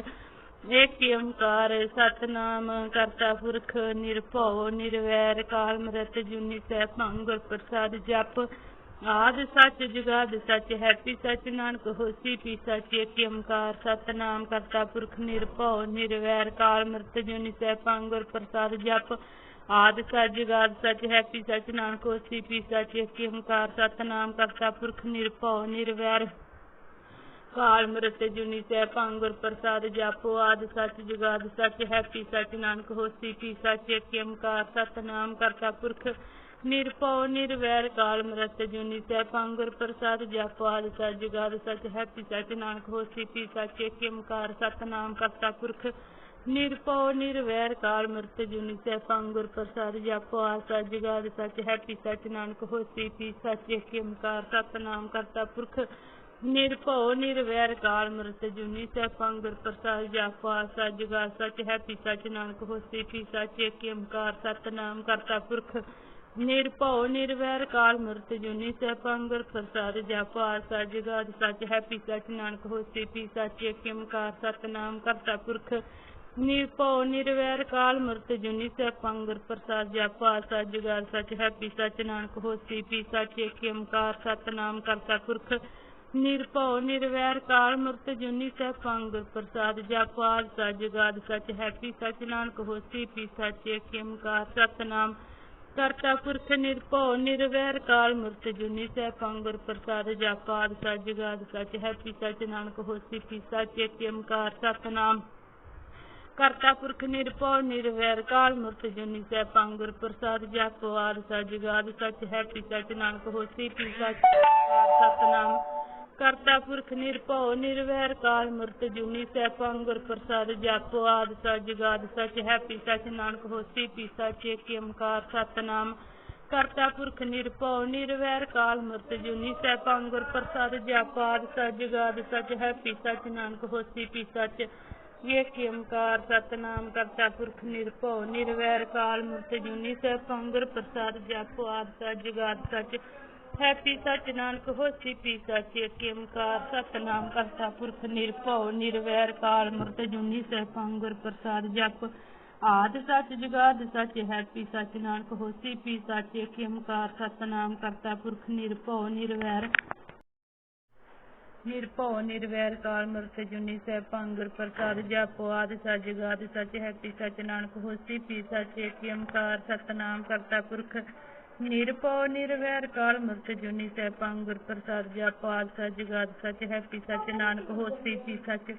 ਏਕ ਓੰਕਾਰ ਸਤਨਾਮ, ਕਰਤਾ ਪੁਰਖ ਨਿਰਭਉ, ਨਿਰਵੈਰ, ਕਾਲ ਮ੍ਰਿਤ ਜੁਨੀ ਸੈ ਪੰਗੁਰ ਪ੍ਰਸਾਦ ਜਪ। ਆਦਿ ਸੱਚ ਜੁਗਾਦ ਸੱਚ, ਹੈਪੀ ਸੱਚ ਨਾਨਕ, ਹੋਸੀ ਪੀ ਸੱਚ, ਏਕ ਓੰਕਾਰ ਸਤਨਾਮ, ਕਰਤਾ ਪੁਰਖ ਨਿਰਭਉ, ਨਿਰਵੈਰ, ਕਾਲ ਮ੍ਰਿਤ ਜੁਨੀ ਸੈ ਪੰਗੁਰ ਪ੍ਰਸਾਦ ਜਪ। ਆਦਿ ਸੱਚ ਜੁਗਾਦ ਸੱਚ, ਹੈਪੀ ਸੱਚ ਨਾਨਕ, ਹੋਸੀ ਪੀ ਸੱਚ, ਏਕ ਓੰਕਾਰ ਸਤਨਾਮ, ਕਰਤਾ ਪੁਰਖ ਨਿਰਭਉ, ਨਿਰਵੈਰ। ਕਾਲ ਮ੍ਰਿਤ, ਜੁਨੀ ਸੈ ਪੰਗੁਰ ਪ੍ਰਸਾਦ, ਜਪੋ ਆਦਿ, ਸੱਚ ਜੁਗਾਦ, ਸੱਚ ਹੈ ਪੀ ਸੱਚ ਨਾਨਕ, ਹੋਸੀ, ਪੀ, ਸੱਚ ਏਕ, ਓੰਕਾਰ, ਸਤਨਾਮ ਕਰਤਾ ਪੁਰਖ, ਨਿਰਭਉ, ਨਿਰਵੈਰ, ਕਾਲ, ਮ੍ਰਿਤ, ਜੁਨੀ ਸੈ ਪੰਗੁਰ ਪ੍ਰਸਾਦ, ਜਪੋ ਆਦਿ, ਸੱਚ ਜੁਗਾਦ, ਸੱਚ ਹੈ ਪੀ ਸੱਚ ਨਾਨਕ, ਹੋਸੀ, ਪੀ, ਸੱਚ ਏਕ, ਓੰਕਾਰ, ਸਤਨਾਮ ਕਰਤਾ ਪੁਰਖ, ਨਿਰਭਉ, ਨਿਰਵੈਰ, ਕਾਲ, ਮ੍ਰਿਤ, ਜੁਨੀ ਸੈ ਪੰਗੁਰ ਪ੍ਰਸਾਦ, ਜਪੋ ਆਦਿ, ਸੱਚ ਜੁਗਾਦ, ਸੱਚ ਹੈ ਪੀ ਸੱਚ ਨਾਨਕ, ਹੋਸੀ, ਪੀ, ਸੱਚ ਏਕ, ਓੰਕਾਰ, ਸਤਨਾਮ ਕਰਤਾ ਪੁਰਖ ਨਿਰਭਉ, ਨਿਰਵੈਰ ਕਾਲ ਮਰਤ ਜੁਨੀ ਸੈ ਪੰਗੁਰ ਪ੍ਰਸਾਦ ਜਪੋ ਆਦਿ ਸੱਚ ਸੱਚ ਹੈ ਪੀ ਸੱਚ ਨਾਨਕ ਹੋਸੀ ਪੀ ਸੱਚ, ਏਕ ਓੰਕਾਰ ਸਤਨਾਮ ਕਰਤਾ ਪੁਰਖ। ਨਿਰਭਉ, ਨਿਰਵੈਰ ਕਾਲ ਮਰਤ ਜੁਨੀ ਸੈ ਪੰਗੁਰ ਪ੍ਰਸਾਦ ਜਪੋ ਆਦਿ ਸੱਚ ਸੱਚ ਹੈ ਪੀ ਸੱਚ ਨਾਨਕ ਹੋਸੀ ਪੀ ਸੱਚ, ਏਕ ਓੰਕਾਰ ਸਤਨਾਮ ਕਰਤਾ ਪੁਰਖ। ਨਿਰਭਉ, ਨਿਰਵੈਰ ਕਾਲ ਮਰਤ ਜੁਨੀ ਸੈ ਪੰਗੁਰ ਪ੍ਰਸਾਦ ਜਪੋ ਆਦਿ ਸੱਚ ਜੁਗਾਦ, ਸੱਚ ਹੈ ਪੀ ਸੱਚ ਨਾਨਕ ਹੋਸੀ ਪੀ ਸੱਚ, ਏਕ ਓੰਕਾਰ ਸਤਨਾਮ ਕਰਤਾ ਪੁਰਖ। ਨਿਰਭਉ, ਨਿਰਵੈਰ, ਕਾਲ ਮ੍ਰਿਤ ਜੁਨੀ ਸਹਿ ਪੰਗੁਰ ਪ੍ਰਸਾਦ ਜਪੋ ਆਦਿ ਸੱਚ ਜੁਗਾਦ ਸੱਚ ਹੈ ਪੀ ਸੱਚ, ਨਾਨਕ, ਹੋਸੀ, ਪੀ, ਸੱਚ, ਏਕ ਓੰਕਾਰ ਸਤਨਾਮ, ਕਰਤਾ, ਪੁਰਖ, ਨਿਰਭਉ, ਨਿਰਵੈਰ, ਕਾਲ ਮ੍ਰਿਤ ਜੁਨੀ ਸਹਿ ਪੰਗੁਰ ਪ੍ਰਸਾਦ ਜਪੋ ਆਦਿ ਸੱਚ ਜੁਗਾਦ ਸੱਚ ਹੈ ਪੀ ਸੱਚ, ਨਾਨਕ, ਹੋਸੀ, ਪੀ, ਸਚ, ਏਕ ਓੰਕਾਰ ਸਤਨਾਮ, ਕਰਤਾ, ਪੁਰਖ, ਨਿਰਭਉ, ਨਿਰਵੈਰ, ਕਾਲ ਮੂਰਤ ਜੁਨੀ ਸੈ ਪੰਗੁਰ ਪ੍ਰਸਾਦ ਜਪੋ ਆਦਿ ਸੱਚ ਜੁਗਾਦ ਸੱਚ ਹੈ ਪੀ ਸਚ, ਨਾਨਕ, ਹੋਸੀ, ਪੀ, ਸੱਚ ਸਤਨਾਮ ਕਰਤਾ ਪੁਰਖ ਨਿਰਭਉ, ਨਿਰਵੈਰ ਕਾਲ ਮੂਰਤ ਜੁਨੀ ਸੈ ਪੰਗੁਰ ਪ੍ਰਸਾਦ ਜਪੋ ਆਦਿ ਸੱਚ ਜੁਗਾਦ ਸੱਚ ਹੈ ਪੀ ਸੱਚ ਨਾਨਕ ਹੋਸੀ ਪੀ ਸੱਚ, ਏਕ ਓੰਕਾਰ ਸਤਨਾਮ। ਕਰਤਾ ਪੁਰਖ ਨਿਰਭਉ, ਨਿਰਵੈਰ ਕਾਲ ਮੂਰਤ ਜੂਨੀ ਸੈ ਪੰਗੁਰ ਪ੍ਰਸਾਦ ਜਪੋ ਆਦਿ ਸੱਚ ਜੁਗਾਦ ਸਚ ਹੈ ਪੀ ਸਚ ਨਾਨਕ ਹੋਸੀ ਪੀ ਸਚ, ਏਕ ਓੰਕਾਰ ਸਤਨਾਮ। ਕਰਤਾ ਪੁਰਖ ਨਿਰਭਉ, ਨਿਰਵੈਰ ਕਾਲ ਮੂਰਤ ਜੂਨੀ ਸੈਭੰ ਗੁਰ ਪ੍ਰਸਾਦ ਜਪੁ ਆਦਿ ਸਚ ਜੁਗਾਦਿ ਸਚ ਹੈਪੀ ਸਚ ਨਾਨਕ ਹੋਸੀ ਪੀ ਸਚ ਏਕ ਓੰਕਾਰ ਸਤਨਾਮ ਕਰਤਾ ਪੁਰਖ ਨਿਰਭਉ, ਨਿਰਵੈਰ ਕਾਲ ਮੂਰਤ ਜੁਨੀ ਸੈਭੰ ਗੁਰ ਪ੍ਰਸਾਦ ਜਪੁ। ਆਦਿ ਸਚ ਜੁਗਾਦਿ ਸਚ ਹੈਪੀ ਸਚ ਨਾਨਕ ਹੋਸੀ ਪੀ ਸਚ ਏਕ ਸਤਨਾਮ ਕਰਤਾ ਪੁਰਖ ਨਿਰਭਉ, ਨਿਰਵੈਰ ਨਿਰਭਉ, ਨਿਰਵੈਰ ਕਾਲ ਮੂਰਤ ਜੁਨੀ ਸੈਭੰ ਗੁਰ ਪ੍ਰਸਾਦ ਜਪ। ਆਦਿ ਸਚ ਜੁਗਾਦਿ ਸਚ ਹੈਪੀ ਸਚ ਨਾਨਕ ਹੋਸੀ ਪੀ ਸਚ ਏਕ ਓੰਕਾਰ ਸਤਨਾਮ ਕਰਤਾ ਪੁਰਖ ਨਿਰਭਉ ਨਿਰਵੈਰ ਕਾਲ ਮੂਰਤ ਜੁਨੀ ਸੈਭੰ ਗੁਰ ਪ੍ਰਸਾਦ ਜਪ ਆਦਿ ਸਚ ਜੁਗਾਦਿ ਸਚ ਹੈਪੀ ਸਚ ਨਾਨਕ ਹੋਸੀ ਪੀ ਸਚ।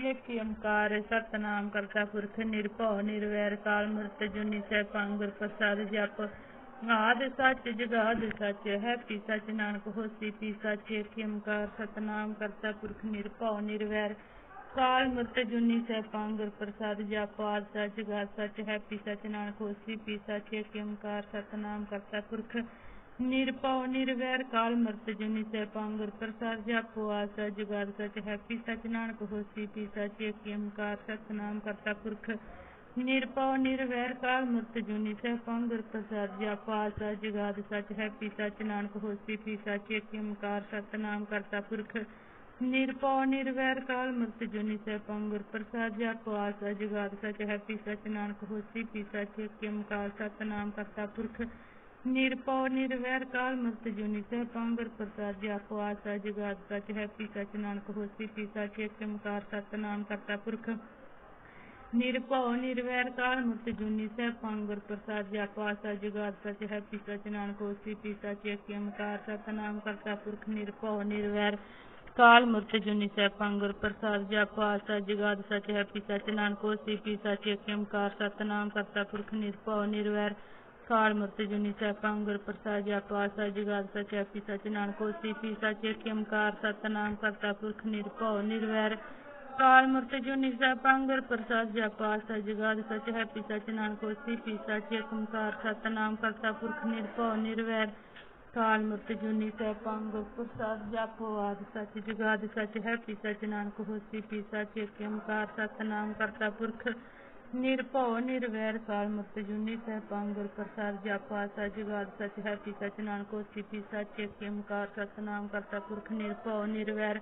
ਏਕ ਓੰਕਾਰ ਸਤਨਾਮ ਕਰਤਾ ਪੁਰਖ ਨਿਰਭਉ ਨਿਰਵੈਰ ਕਾਲ ਮੂਰਤ ਜੁਨੀ ਸੈਭੰ ਗੁਰ ਪ੍ਰਸਾਦ ਜਪ ਆਦ ਸਚ ਜੁਗਾਦਿ ਸਚ ਹੈਪੀ ਸਚ ਨਾਨਕ ਹੋਸੀ ਪੀ ਸਚ। ਏਕ ਓੰਕਾਰ ਸਤਨਾਮ ਕਰਤਾ ਪੁਰਖ ਨਿਰਭਉ ਨਿਰਵੈਰ ਕਾਲ ਮੂਰਤ ਜੁਨੀ ਸੈਭੰ ਗੁਰ ਪ੍ਰਸਾਦ ਜਪੁ ਆਦਿ ਸਚ ਜੁਗਾਦਿ ਸਚ, ਹੈਪੀ ਸਚ, ਨਾਨਕ ਹੋਸੀ ਪੀ ਸਚ ਏਕ ਓੰਕਾਰ ਸਤਨਾਮ ਕਰਤਾ ਪੁਰਖ। ਨਿਰਭਉ, ਨਿਰਵੈਰ ਕਾਲ ਮਰਤ ਜੁਨੀ ਸੈਭੰ ਗੁਰ ਪ੍ਰਸਾਦ ਜਪੁ ਆਦਿ ਸਚ ਸਚ, ਹੈਪੀ ਸਚ, ਨਾਨਕ ਹੋਸੀ ਪੀ ਸਚ ਏਕ ਓੰਕਾਰ ਸਤਨਾਮ ਕਰਤਾ ਪੁਰਖ। ਨਿਰਭਉ, ਨਿਰਵੈਰ ਕਾਲ ਮੂਰਤ ਜੁਨੀ ਸੈਭੰ ਗੁਰ ਪ੍ਰਸਾਦ ਜਪੁ ਆਦਿ ਸਚ ਸਚ, ਹੈਪੀ ਸਚ, ਨਾਨਕ ਹੋਸੀ ਪੀ ਸਚ ਏਕ ਓੰਕਾਰ ਸਤਨਾਮ ਕਰਤਾ ਪੁਰਖ। ਨਿਰਭਉ ਨਿਰਵੈਰ ਕਾਲ ਮੂਰਤ ਜੁਨੀ ਸੈਭੰ ਗੁਰ ਪ੍ਰਸਾਦ ਜਪੁ ਆਦਿ ਸਚ ਜੁਗਾਦਿ ਸਚ, ਹੈਪੀ ਸਚ, ਨਾਨਕ ਹੋਸੀ, ਪੀ ਸਚ, ਏਕ ਓੰਕਾਰ ਸਤਨਾਮ ਕਰਤਾ ਪੁਰਖ। ਨਿਰਭਉ ਨਿਰਵੈਰ ਕਾਲ ਮੂਰਤ ਜੁਨੀ ਸੈਭੰ ਗੁਰ ਪ੍ਰਸਾਦ ਜਪੁ ਆਦਿ ਸਚ ਜੁਗਾਦਿ ਸਚ, ਹੈਪੀ ਸਚ, ਨਾਨਕ ਹੋਸੀ, ਪੀ ਸਚ, ਏਕ ਓੰਕਾਰ ਸਤਨਾਮ ਕਰਤਾ ਪੁਰਖ। ਨਿਰਭਉ ਨਿਰਵੈਰ ਕਾਲ ਮੂਰਤ ਜੁਨੀ ਸੈਭੰ ਗੁਰ ਪ੍ਰਸਾਦ ਜਪੁ ਆਦਿ ਸਚ ਜੁਗਾਦਿ ਸਚ, ਹੈਪੀ ਸਚ, ਨਾਨਕ ਹੋਸੀ, ਪੀ ਸਚ, ਏਕ ਓੰਕਾਰ ਸਤਨਾਮ ਕਰਤਾ ਪੁਰਖ। ਨਿਰਭਉ ਨਿਰਵੈਰ ਕਾਲ ਮੂਰਤ ਜੁਨੀ ਸੈਭੰ ਗੁਰ ਪ੍ਰਸਾਦ ਜਪੁ ਆਦਿ ਸਚ ਜੁਗਾਦਿ, ਸਚ ਸਚ ਨਾਨਕ ਹੋਸੀ ਪੀ, ਸਚ ਏਕ ਓੰਕਾਰ ਸਤਨਾਮ, ਕਰਤਾ ਪੁਰਖ ਨਿਰਭਉ, ਨਿਰਵੈਰ। ਕਾਲ ਮੂਰਤ ਜੁਨੀ ਸੈਭੰ ਗੁਰ ਪ੍ਰਸਾਦ ਜਪੁ ਆਦਿ ਸਚ ਹੈ, ਪੀ ਸਚ ਨਾਨਕ ਹੋਸੀ ਪੀ, ਸਚ ਏਕ ਸਤਨਾਮ, ਕਰਤਾ ਪੁਰਖ ਨਿਰਭਉ, ਨਿਰਵੈਰ। ਕਾਲ ਮੂਰਤ ਜੁਨੀ ਸੈਭੰ ਗੁਰ ਪ੍ਰਸਾਦ ਜਪੁ ਆਦਿ ਸਚ ਹੈ, ਪੀ ਸਚ ਨਾਨਕ ਹੋਸੀ ਪੀ, ਸਚ ਏਕ ਸਤਨਾਮ, ਕਰਤਾ ਪੁਰਖ ਨਿਰਭਉ, ਨਿਰਵੈਰ। ਕਾਲ ਮੂਰਤ ਜੁਨੀ ਸੈਭੰ ਗੁਰ ਪ੍ਰਸਾਦ ਜਪੁ ਆਦਿ ਸਚ ਜੁਗਾਦਿ ਸਚ ਹੈਪੀ ਸਚ ਨਾਨਕ ਹੋਸੀ ਪੀ ਸਚ ਏਕ ਓੰਕਾਰ ਸਤਨਾਮ ਕਰਤਾ ਪੁਰਖ ਨਿਰਭਉ ਨਿਰਵੈਰ ਕਾਲ ਮੂਰਤ ਜੁਨੀ ਸੈਭੰ ਗੁਰ ਪ੍ਰਸਾਦ ਜਪੁ ਆਦਿ ਸਚ ਜੁਗਾਦਿ ਸਚ ਹੈਪੀ ਸਚ ਨਾਨਕ ਹੋਸੀ ਪੀ ਸਚ ਏਕ ਓੰਕਾਰ ਸਤਨਾਮ ਕਰਤਾ ਪੁਰਖ ਨਿਰਭਉ ਨਿਰਵੈਰ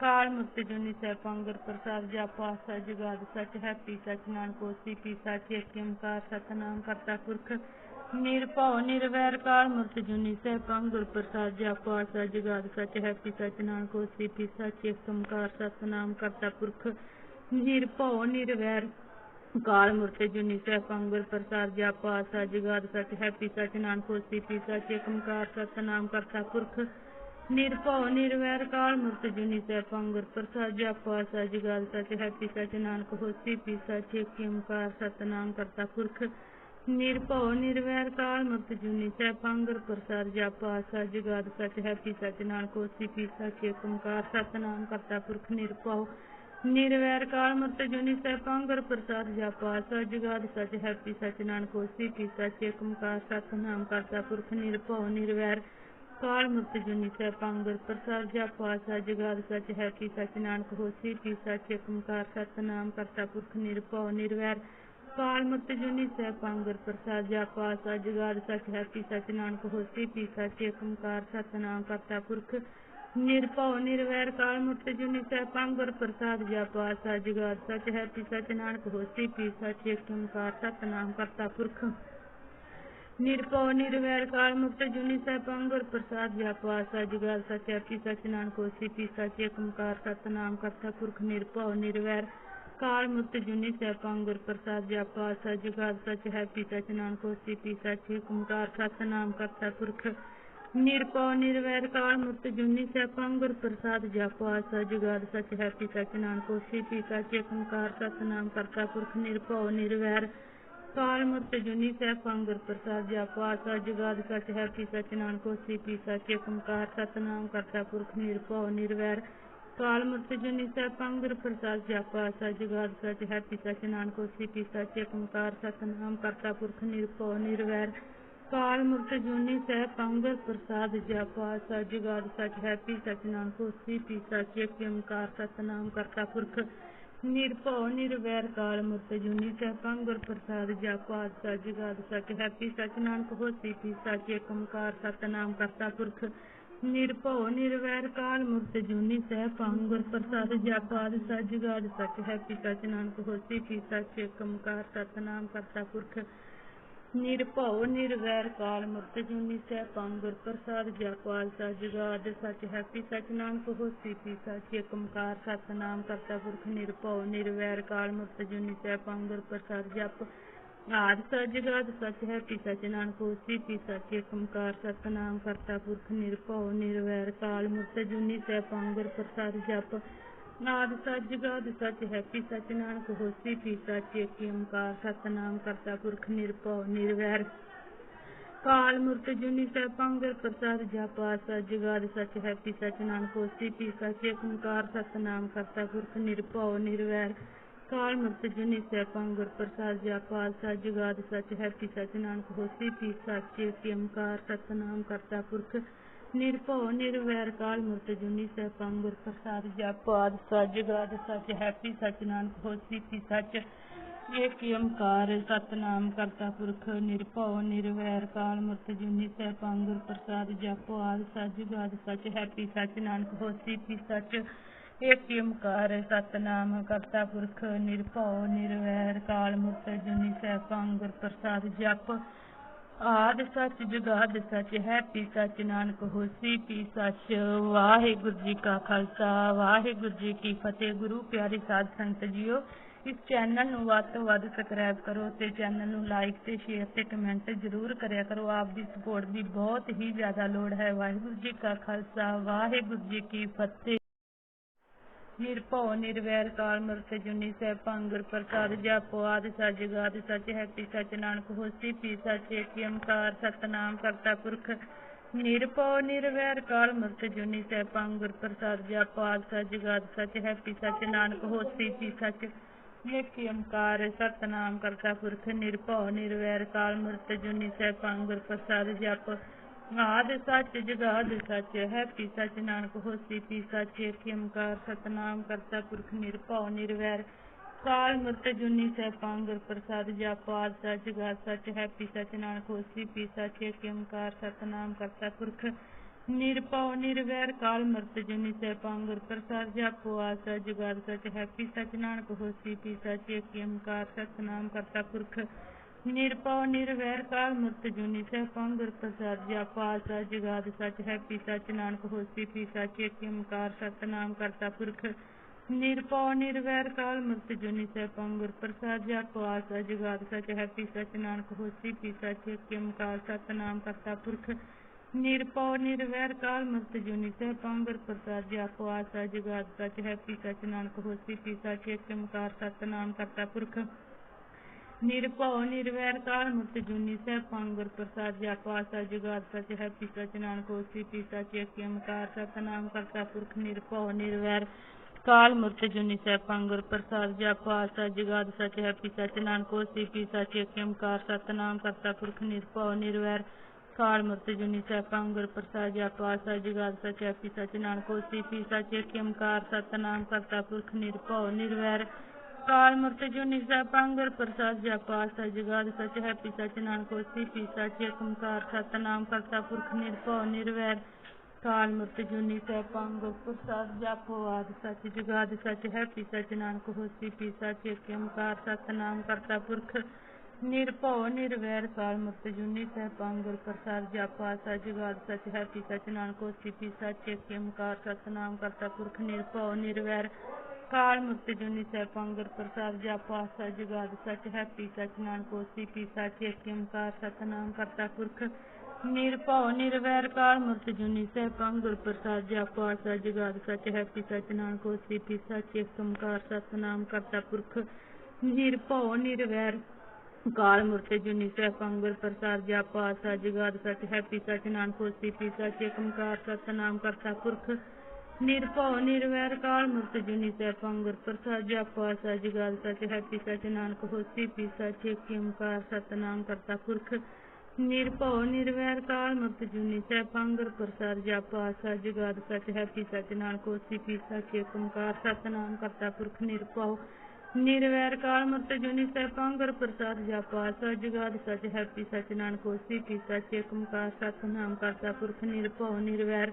ਕਾਲ ਮੂਰਤ ਜੁਨੀ ਸਹਿ ਗੁਰ ਪ੍ਰਸਾਦ ਜਪੁ ਆਦਿ ਸਚ ਹੈ ਸਚ ਸਚ ਨਾਨਕ ਹੋਸੀ ਪੀ ਸਚ, ਏਕ ਓੰਕਾਰ, ਸਤਨਾਮ ਕਰਤਾ ਪੁਰਖ। ਨਿਰਭਉ, ਨਿਰਵੈਰ ਕਾਲ ਮੂਰਤ ਜੁਨੀ ਸਹਿ ਗੁਰ ਪ੍ਰਸਾਦ ਜਪੁ ਆਦਿ ਸਚ ਜੁਗਾਦਿ ਸਚ ਸਚ, ਨਾਨਕ ਹੋਸੀ ਪੀ ਸਚ, ਏਕ ਓੰਕਾਰ, ਸਤਨਾਮ ਕਰਤਾ ਪੁਰਖ। ਨਿਰਭਉ, ਨਿਰਵੈਰ ਕਾਲ ਮੂਰਤ ਜੁਨੀ ਸਹਿ ਗੁਰ ਪ੍ਰਸਾਦ ਜਪੁ ਆਦਿ ਸਚ ਜੁਗਾਦਿ ਸਚ, ਹੈਪੀ ਸਚ, ਨਾਨਕ ਹੋਸੀ ਪੀ ਸਚ, ਏਕ ਓੰਕਾਰ, ਸਤਨਾਮ ਕਰਤਾ ਪੁਰਖ। ਨਿਰਭਉ, ਨਿਰਵੈਰ ਕਾਲ ਮੂਰਤ ਜੁਨੀ ਸੈਭੰ ਗੁਰ ਪ੍ਰਸਾਦ, ਜਪੁ ਆਦਿ ਸਚ ਜੁਗਾਦਿ ਸਚ ਹੈਪੀ ਸਚ ਨਾਨਕ ਹੋਸੀ ਪੀ ਸਚ ਏਕ ਓੰਕਾਰ, ਸਤਨਾਮ ਕਰਤਾ ਪੁਰਖ। ਨਿਰਭਉ, ਨਿਰਵੈਰ ਕਾਲ ਮੂਰਤ ਜੁਨੀ ਸੈਭੰ ਗੁਰ ਪ੍ਰਸਾਦ, ਜਪੁ ਆਦਿ ਸਚ ਜੁਗਾਦਿ ਸਚ ਹੈਪੀ ਸਚ ਨਾਨਕ ਹੋਸੀ ਪੀ ਸਚ ਏਕ ਓੰਕਾਰ, ਸਤਨਾਮ ਕਰਤਾ ਪੁਰਖ। ਨਿਰਭਉ, ਨਿਰਵੈਰ ਕਾਲ ਮੂਰਤ ਜੁਨੀ ਸੈਭੰ ਗੁਰ ਪ੍ਰਸਾਦ, ਜਪੁ ਆਦਿ ਸਚ ਜੁਗਾਦਿ ਸਚ ਹੈਪੀ ਸਚ ਨਾਨਕ ਹੋਸੀ ਪੀ ਸਚ ਏਕ ਓੰਕਾਰ, ਸਤਨਾਮ ਕਰਤਾ ਪੁਰਖ। ਨਿਰਭਉ, ਨਿਰਵੈਰ ਕਾਲ ਮੂਰਤ ਜੁਨੀ ਸੈਭੰ ਗੁਰ ਪ੍ਰਸਾਦ ਜਪੁ ਆਦਿ ਸਚ ਜੁਗਾਦਿ ਸਚ ਸਚ ਨਾਨਕ ਹੋਸੀ ਪੀ ਸਚ ਏਕ ਓੰਕਾਰ ਸਤਨਾਮ ਕਰਤਾ ਪੁਰਖ ਨਿਰਭਉ ਨਿਰਵੈਰ। ਕਾਲ ਮੂਰਤ ਜੁਨੀ ਸੈਭੰ ਗੁਰ ਪ੍ਰਸਾਦ ਜਪੁ ਆਦਿ ਸਚ ਹੈ ਸਚ ਸਚ ਨਾਨਕ ਹੋਸੀ ਪੀ ਸਚ ਏਕ ਓੰਕਾਰ ਸਤਨਾਮ ਕਰਤਾ ਪੁਰਖ ਨਿਰਭਉ ਨਿਰਵੈਰ। ਕਾਲ ਮੂਰਤ ਜੁਨੀ ਸੈਭੰ ਗੁਰ ਪ੍ਰਸਾਦ ਜਪੁ ਆਦਿ ਸਚ ਹੈ ਸਚ ਸਚ ਨਾਨਕ ਹੋਸੀ ਪੀ ਸਚ ਏਕ ਓੰਕਾਰ ਸਤਨਾਮ ਕਰਤਾ ਪੁਰਖ ਨਿਰਭਉ, ਨਿਰਵੈਰ, ਕਾਲ ਮੂਰਤ ਜੁਨੀ ਸੈਭੰ ਗੁਰ ਪ੍ਰਸਾਦ ਜਪੁ ਆਦਿ ਸਚ ਸਚ ਹੈਪੀ ਸਚ, ਨਾਨਕ ਹੋਸੀ ਪੀ ਸਚ, ਏਕ ਓੰਕਾਰ, ਸਤਨਾਮ, ਕਰਤਾ, ਪੁਰਖ, ਨਿਰਭਉ, ਨਿਰਵੈਰ, ਕਾਲ ਮੂਰਤ ਜੁਨੀ ਸੈਭੰ ਗੁਰ ਪ੍ਰਸਾਦ ਜਪੁ ਆਦਿ ਸਚ ਜੁਗਾਦਿ ਸਚ ਸਚ, ਨਾਨਕ ਹੋਸੀ ਪੀ ਸਚ, ਏਕ ਓੰਕਾਰ, ਸਤਨਾਮ, ਕਰਤਾ, ਪੁਰਖ, ਨਿਰਭਉ, ਨਿਰਵੈਰ, ਕਾਲ ਮੂਰਤ ਜੁਨੀ ਸੈਭੰ ਗੁਰ ਪ੍ਰਸਾਦ ਜਪੁ ਆਦਿ ਸਚ ਜੁਗਾਦਿ ਸਚ ਹੈਪੀ ਸਚ, ਨਾਨਕ ਹੋਸੀ ਪੀ ਸਚ, ਏਕ ਓੰਕਾਰ, ਸਤਨਾਮ, ਕਰਤਾ, ਪੁਰਖ, ਨਿਰਭਉ, ਨਿਰਵੈਰ ਕਾਲ ਮੂਰਤ ਜੁਨੀ ਸੈਭੰ ਗੁਰ ਪ੍ਰਸਾਦ ਜਪੁ ਸਚ ਜੁਗਾਦਿ ਸਚ ਸਚ, ਨਾਨਕ ਹੋਸੀ, ਪੀ ਸਚ ਓੰਕਾਰ ਸਤਨਾਮ, ਕਰਤਾ ਪੁਰਖ, ਨਿਰਭਉ, ਨਿਰਵੈਰ। ਕਾਲ ਮੂਰਤ ਜੁਨੀ ਸੈਭੰ ਗੁਰ ਪ੍ਰਸਾਦ ਜਪੁ ਆਦਿ ਸਚ ਜੁਗਾਦਿ ਸਚ, ਹੈਪੀ ਸਚ, ਨਾਨਕ ਹੋਸੀ, ਪੀ ਸਚ ਏਕ ਓੰਕਾਰ ਸਤਨਾਮ, ਕਰਤਾ ਪੁਰਖ, ਨਿਰਭਉ, ਨਿਰਵੈਰ। ਕਾਲ ਮੂਰਤ ਜੁਨੀ ਸੈਭੰ ਗੁਰ ਪ੍ਰਸਾਦ ਜਪੁ ਆਦਿ ਸਚ ਹੈ ਪੀ ਸਚ, ਨਾਨਕ ਹੋਸੀ, ਪੀ ਸਚ ਏਕ ਓੰਕਾਰ ਸਤਨਾਮ, ਕਰਤਾ ਪੁਰਖ। ਨਿਰਭਉ, ਨਿਰਵੈਰ ਕਾਲ ਮੂਰਤ ਜੁਨੀ ਸੈਭੰ ਗੁਰ ਪ੍ਰਸਾਦ ਜਪ, ਆਦਿ ਸਚ ਸਚ, ਹੈਪੀ ਸਚ, ਨਾਨਕ ਹੋਸੀ, ਪੀ ਸਚ, ਏਕ ਓੰਕਾਰ ਸਤਨਾਮ ਕਰਤਾ ਪੁਰਖ। ਨਿਰਭਉ, ਨਿਰਵੈਰ ਕਾਲ ਮੂਰਤ ਜੁਨੀ ਸੈਭੰ ਗੁਰ ਪ੍ਰਸਾਦ ਜਪ, ਆਦਿ ਸਚ ਜੁਗਾਦਿ ਸਚ, ਹੈਪੀ ਸਚ, ਨਾਨਕ ਹੋਸੀ, ਪੀ ਸਚ, ਏਕ ਓੰਕਾਰ ਸਤਨਾਮ ਕਰਤਾ ਪੁਰਖ। ਨਿਰਭਉ, ਨਿਰਵੈਰ ਕਾਲ ਮੂਰਤ ਜੁਨੀ ਸੈਭੰ ਗੁਰ ਪ੍ਰਸਾਦ ਜਪ ਆਦਿ ਸਚ ਜੁਗਾਦਿ, ਸਚ ਹੈਪੀ ਸਚ ਨਾਨਕ ਹੋਸੀ ਪੀ ਸਚ, ਏਕ ਓੰਕਾਰ ਸਤਨਾਮ ਕਰਤਾ ਪੁਰਖ ਨਿਰਭਉ, ਨਿਰਵੈਰ ਕਾਲ ਮੂਰਤ ਜੁਨੀ ਸੈਭੰ ਗੁਰ ਪ੍ਰਸਾਦ ਜਪ ਆਦਿ ਸਚ ਜੁਗਾਦਿ, ਸਚ ਹੈਪੀ ਸਚ ਨਾਨਕ ਹੋਸੀ ਪੀ ਸਚ ਏਕਮਕਾਰ ਸਤ ਨਾਮ, ਕਰਤਾ ਪੁਰਖ ਨਿਰਭਉ, ਨਿਰਵੈਰ ਕਾਲ ਮੂਰਤ ਜੁਨੀ ਸੈਭੰ ਗੁਰ ਪ੍ਰਸਾਦ ਜਪ ਆਦਿ ਸਚ ਜੁਗਾਦਿ ਸਚ, ਹੈਪੀ ਸਚ, ਨਾਨਕ, ਹੋਸੀ, ਪੀ ਸਚ, ਏਕ ਓੰਕਾਰ, ਸਤਨਾਮ, ਕਰਤਾ ਪੁਰਖ, ਨਿਰਭਉ, ਨਿਰਵੈਰ। ਕਾਲ ਮੂਰਤ, ਜੁਨੀ ਸੈਭੰ ਪ੍ਰਸਾਦ, ਜਪ ਆਦਿ ਸਚ ਜੁਗਾਦਿ ਹੈਪੀ ਸਚ, ਨਾਨਕ, ਹੋਸੀ, ਪੀ ਸਚ, ਏਕ ਓੰਕਾਰ, ਸਤਨਾਮ, ਕਰਤਾ ਪੁਰਖ, ਨਿਰਭਉ, ਨਿਰਵੈਰ। ਕਾਲ ਮੂਰਤ, ਜੁਨੀ ਸੈਭੰ ਗੁਰ ਪ੍ਰਸਾਦ, ਜਪ ਆਦਿ ਸਚ ਜੁਗਾਦਿ ਹੈਪੀ ਸਚ, ਨਾਨਕ, ਹੋਸੀ, ਪੀ ਸਚ, ਏਕ ਓੰਕਾਰ, ਸਤਨਾਮ, ਕਰਤਾ ਪੁਰਖ ਨਿਰਭਉ, ਨਿਰਵੈਰ, ਕਾਲ ਮੂਰਤ ਜੁਨੀ ਸੈਭੰ ਗੁਰ ਪ੍ਰਸਾਦ ਜਪ, ਆਦਿ ਸਚ ਜੁਗਾਦਿ ਸਚ, ਹੈਪੀ ਸਚ, ਨਾਨਕ ਹੋਸੀ ਪੀ ਸਚ। ਏਕ ਓੰਕਾਰ, ਸਤਨਾਮ ਕਰਤਾ ਪੁਰਖ, ਨਿਰਭਉ, ਨਿਰਵੈਰ, ਕਾਲ ਮੂਰਤ ਜੁਨੀ ਸੈਭੰ ਗੁਰ ਪ੍ਰਸਾਦ ਜਪ, ਆਦਿ ਸਚ ਜੁਗਾਦਿ ਸਚ, ਹੈਪੀ ਸਚ, ਨਾਨਕ ਹੋਸੀ ਪੀ ਸਚ। ਏਕ ਓੰਕਾਰ, ਸਤਨਾਮ ਕਰਤਾ ਪੁਰਖ, ਨਿਰਭਉ, ਨਿਰਵੈਰ, ਕਾਲ ਮੂਰਤ ਜੁਨੀ ਸੈਭੰ ਗੁਰ ਪ੍ਰਸਾਦ ਜਪ। ਆਦਿ ਸਚ ਜੁਗਾਦਿ ਸਚ, ਹੈਪੀ ਸਚ ਨਾਨਕ ਹੋਸੀ ਪੀ ਸਚ। ਵਾਹਿਗੁਰੂ ਜੀ ਕਾ ਖਾਲਸਾ, ਵਾਹਿਗੁਰੂ ਜੀ ਕੀ ਫਤਿਹ। ਗੁਰੂ ਪਿਆਰੀ ਸਾਧ ਸੰਗਤ ਜੀਓ, ਇਸ ਚੈਨਲ ਨੂੰ ਵੱਧ ਤੋਂ ਵੱਧ ਸਬਸਕ੍ਰਾਈਬ ਕਰੋ ਤੇ ਚੈਨਲ ਨੂੰ ਲਾਈਕ ਤੇ ਸ਼ੇਅਰ ਤੇ ਕਮੈਂਟ ਜ਼ਰੂਰ ਕਰਿਆ ਕਰੋ। ਆਪ ਦੀ ਸਪੋਰਟ ਦੀ ਬਹੁਤ ਹੀ ਜ਼ਿਆਦਾ ਲੋੜ ਹੈ। ਵਾਹਿਗੁਰੂ ਜੀ ਕਾ ਖਾਲਸਾ, ਵਾਹਿਗੁਰੂ ਜੀ ਕੀ ਫਤਿਹ। ਨਿਰਭਉ, ਨਿਰਵੈਰ, ਕਾਲ ਮੂਰਤ ਜੁਨੀ ਸੈਭੰ ਗੁਰ ਪ੍ਰਸਾਦ, ਜਪੋ ਆਦਿ, ਸਚ ਜੁਗਾਦਿ, ਸਚ ਹੈਪੀ, ਸਚ ਨਾਨਕ, ਹੋਸੀ, ਪੀ, ਸਚ ਏਕ, ਓੰਕਾਰ, ਸਤਨਾਮ, ਕਰਤਾ ਪੁਰਖ। ਨਿਰਭਉ, ਨਿਰਵੈਰ, ਕਾਲ ਮੂਰਤ ਜੁਨੀ ਸੈਭੰ ਗੁਰ ਪ੍ਰਸਾਦ, ਜਪੋ ਆਦਿ, ਸਚ ਜੁਗਾਦਿ, ਸਚ ਹੈਪੀ, ਸਚ ਨਾਨਕ, ਹੋਸੀ, ਪੀ, ਸਚ ਏਕ, ਓੰਕਾਰ, ਸਤਨਾਮ, ਕਰਤਾ ਪੁਰਖ। ਨਿਰਭਉ, ਨਿਰਵੈਰ, ਕਾਲ ਮੂਰਤ ਜੁਨੀ ਸੈਭੰ ਗੁਰ ਪ੍ਰਸਾਦ, ਜਪ ਆਦਿ ਸਚ, ਜੁਗਾਦਿ ਸਚ, ਹੈਪੀ ਸਚ, ਨਾਨਕ ਹੋਸੀ ਪੀ ਸਚ, ਏਕ ਓੰਕਾਰ, ਸਤਨਾਮ ਕਰਤਾ ਪੁਰਖ ਨਿਰਭਉ ਨਿਰਵੈਰ। ਕਾਲ ਮੂਰਤ ਜੁਨੀ ਸੈਭੰ ਪ੍ਰਸਾਦ, ਜਪ ਆਦਿ ਸਚ, ਜੁਗਾਦਿ ਸਚ, ਹੈਪੀ ਸਚ, ਨਾਨਕ ਹੋਸੀ ਪੀ ਸਚ, ਏਕ ਓੰਕਾਰ, ਸਤਨਾਮ ਕਰਤਾ ਪੁਰਖ ਨਿਰਭਉ ਨਿਰਵੈਰ। ਕਾਲ ਮਰਤ ਜੁਨੀ ਸੈਭੰ ਗੁਰ ਪ੍ਰਸਾਦ, ਜਪ ਜੁਗਾਦ ਸਚ ਹੈ ਪੀ ਸਚ, ਨਾਨਕ ਹੋਸੀ ਪੀ ਸਚ, ਏਕ ਓੰਕਾਰ, ਸਤਨਾਮ ਕਰਤਾ ਪੁਰਖ ਨਿਰਭਉ, ਨਿਰਵੈਰ, ਕਾਲ ਮੂਰਤ ਜੁਨੀ ਸੈਭੰ ਗੁਰ ਪ੍ਰਸਾਦ ਜਪ ਆਦਿ ਸਚ ਜੁਗਾਦਿ ਸਚ, ਹੈਪੀ, ਸਚ, ਨਾਨਕ, ਹੋਸੀ ਪੀ ਸਚ, ਏਕ ਓੰਕਾਰ ਸਤਨਾਮ, ਕਰਤਾ, ਪੁਰਖ। ਨਿਰਭਉ, ਨਿਰਵੈਰ, ਕਾਲ ਮੂਰਤ ਜੁਨੀ ਸੈਭੰ ਗੁਰ ਪ੍ਰਸਾਦ ਜਪ ਆਦਿ ਸਚ ਜੁਗਾਦਿ ਸਚ, ਹੈਪੀ, ਸਚ, ਨਾਨਕ, ਹੋਸੀ ਪੀ ਸਚ, ਏਕ ਓੰਕਾਰ ਸਤਨਾਮ, ਕਰਤਾ, ਪੁਰਖ। ਨਿਰਭਉ, ਨਿਰਵੈਰ, ਕਾਲ ਮੂਰਤ ਜੁਨੀ ਸੈਭੰ ਗੁਰ ਪ੍ਰਸਾਦ ਜਪ ਆਦਿ ਸਚ ਜੁਗਾਦਿ ਸਚ, ਹੈਪੀ, ਸਚ, ਨਾਨਕ, ਹੋਸੀ ਪੀ ਸਚ, ਏਕ ਓੰਕਾਰ ਸਤਨਾਮ, ਕਰਤਾ, ਪੁਰਖ। ਨਿਰਭਉ, ਨਿਰਵੈਰ ਕਾਲ ਮੂਰਤ ਜੁਨੀ ਸਹਿ ਗੁਰ ਪ੍ਰਸਾਦ ਜਪ ਆਦਿ ਸਚ ਜੁਗਾਦਿ ਸਚ ਹੈਪੀ ਸਚ ਨਾਨਕ ਹੋਸੀ ਪੀ ਸਚ ਏਕ ਸਤਨਾਮ ਕਰਤਾ ਪੁਰਖ, ਨਿਰਭਉ, ਨਿਰਵੈਰ ਕਾਲ ਮੂਰਤ ਜੁਨੀ ਸਹਿ ਗੁਰ ਪ੍ਰਸਾਦ ਜਪ ਆਦਿ ਸਚ ਜੁਗਾਦਿ ਸਚ ਹੈਪੀ ਸਚ ਨਾਨਕ ਹੋਸੀ ਪੀ ਸਚ ਏਕ ਸਤਨਾਮ ਕਰਤਾ ਪੁਰਖ, ਨਿਰਭਉ, ਨਿਰਵੈਰ ਕਾਲ ਮੂਰਤ ਜੁਨੀ ਸਹਿ ਗੁਰ ਪ੍ਰਸਾਦ ਜਪ ਆਦਿ ਸਚ ਜੁਗਾਦਿ ਸਚ ਹੈਪੀ ਸਚ ਨਾਨਕ ਹੋਸੀ ਪੀ ਸਚ ਏਕ ਸਤਨਾਮ ਕਰਤਾ ਪੁਰਖ, ਨਿਰਭਉ, ਨਿਰਵੈਰ ਕਾਲ ਮੂਰਤ ਜੁਨੀ ਸੈਭੰ ਗੁਰ ਪ੍ਰਸਾਦ ਜਪ ਆਦਿ ਸਚ ਜੁਗਾਦਿ ਸਚ ਹੈਪੀ ਸਚ ਨਾਨਕ ਹੋਸੀ ਪੀ ਸਚ ਏਕ ਓੰਕਾਰ ਸਤਨਾਮ ਕਰਤਾ ਪੁਰਖ ਨਿਰਭਉ ਨਿਰਵੈਰ ਕਾਲ ਮੂਰਤ ਜੁਨੀ ਸੈਭੰ ਗੁਰ ਪ੍ਰਸਾਦ ਜਪ ਆਦਿ ਸਚ ਜੁਗਾਦਿ ਸਚ ਹੈਪੀ ਸਚ ਨਾਨਕ ਹੋਸੀ ਪੀ ਸਚ ਏਕ ਓੰਕਾਰ ਸਤਨਾਮ ਕਰਤਾ ਪੁਰਖ ਨਿਰਭਉ ਨਿਰਵੈਰ ਕਾਲ ਮੂਰਤ ਜੁਨੀ ਸੈਭੰ ਗੁਰ ਪ੍ਰਸਾਦ ਜਪ ਆਦਿ ਸਚ ਜੁਗਾਦਿ ਸਚ ਹੈਪੀ ਸਚ ਨਾਨਕ ਹੋਸੀ ਪੀ ਸਚ ਏਕ ਓੰਕਾਰ ਸਤਨਾਮ ਕਰਤਾ ਕਾਲ ਮੂਰਤ ਜੁਨੀ ਸਹਿ ਗੁਰ ਪ੍ਰਸਾਦ ਜਪ ਆਦਿ ਸਚ ਹੈ ਸਚ ਸਚ ਨਾਨਕ ਹੋਸੀ ਪੀ ਸਚ, ਏਕ ਓੰਕਾਰ, ਸਤਨਾਮ ਕਰਤਾ ਪੁਰਖ। ਨਿਰਭਉ, ਨਿਰਵੈਰ ਕਾਲ ਮੂਰਤ ਜੁਨੀ ਸੈਭੰ ਗੁਰ ਪ੍ਰਸਾਦ ਜਪ ਆਦਿ ਸਚ ਜੁਗਾਦਿ ਸਚ, ਹੈਪੀ ਸਚ, ਨਾਨਕ ਹੋਸੀ ਪੀ ਸਚ, ਏਕ ਓੰਕਾਰ, ਸਤਨਾਮ ਕਰਤਾ ਪੁਰਖ। ਨਿਰਭਉ, ਨਿਰਵੈਰ ਕਾਲ ਮੂਰਤ ਜੁਨੀ ਸਹਿ ਗੁਰ ਪ੍ਰਸਾਦ ਜਪ ਆਦਿ ਸਚ ਜੁਗਾਦਿ ਸਚ, ਹੈਪੀ ਸਚ, ਨਾਨਕ ਹੋਸੀ ਪੀ ਸਚ, ਏਕ ਓੰਕਾਰ, ਸਤਨਾਮ ਕਰਤਾ ਪੁਰਖ। ਨਿਰਭਉ, ਨਿਰਵੈਰ, ਕਾਲ ਮੂਰਤ ਜੁਨੀ ਸੈਭੰ ਗੁਰ ਪ੍ਰਸਾਦ, ਜਪ ਆਦਿ ਸਚ ਸਚ ਹੈਪੀ ਸਚ, ਨਾਨਕ, ਹੋਸੀ ਪੀ ਸਚ ਏਕ ਓੰਕਾਰ ਸਤਨਾਮ, ਕਰਤਾ, ਪੁਰਖ। ਨਿਰਭਉ, ਨਿਰਵੈਰ, ਕਾਲ ਮੁਕਤ, ਜੁਨੀ ਸੈਭੰਗੁਰ ਪ੍ਰਸਾਦ, ਜਪ ਆਸਾ ਜਗਾਦ ਸਚ ਹੈਪੀ ਸਚ, ਨਾਨਕ, ਹੋਸੀ ਪੀ ਸਚ ਏਕ ਓੰਕਾਰ ਸਤਨਾਮ, ਕਰਤਾ, ਪੁਰਖ, ਨਿਰਭਉ। ਨਿਰਵੈਰ, ਕਾਲ ਮੁਕਤ, ਜੁਨੀ ਸੈਭੰਗੁਰ ਪ੍ਰਸਾਦ, ਜਪ ਆਸਾ ਜਗਾਦ ਸਚ ਹੈਪੀ ਸਚ, ਨਾਨਕ, ਹੋਸੀ ਪੀ ਸਚ ਏਕ ਓੰਕਾਰ ਸਤਨਾਮ, ਕਰਤਾ, ਪੁਰਖ, ਨਿਰਭਉ, ਨਿਰਵੈਰ।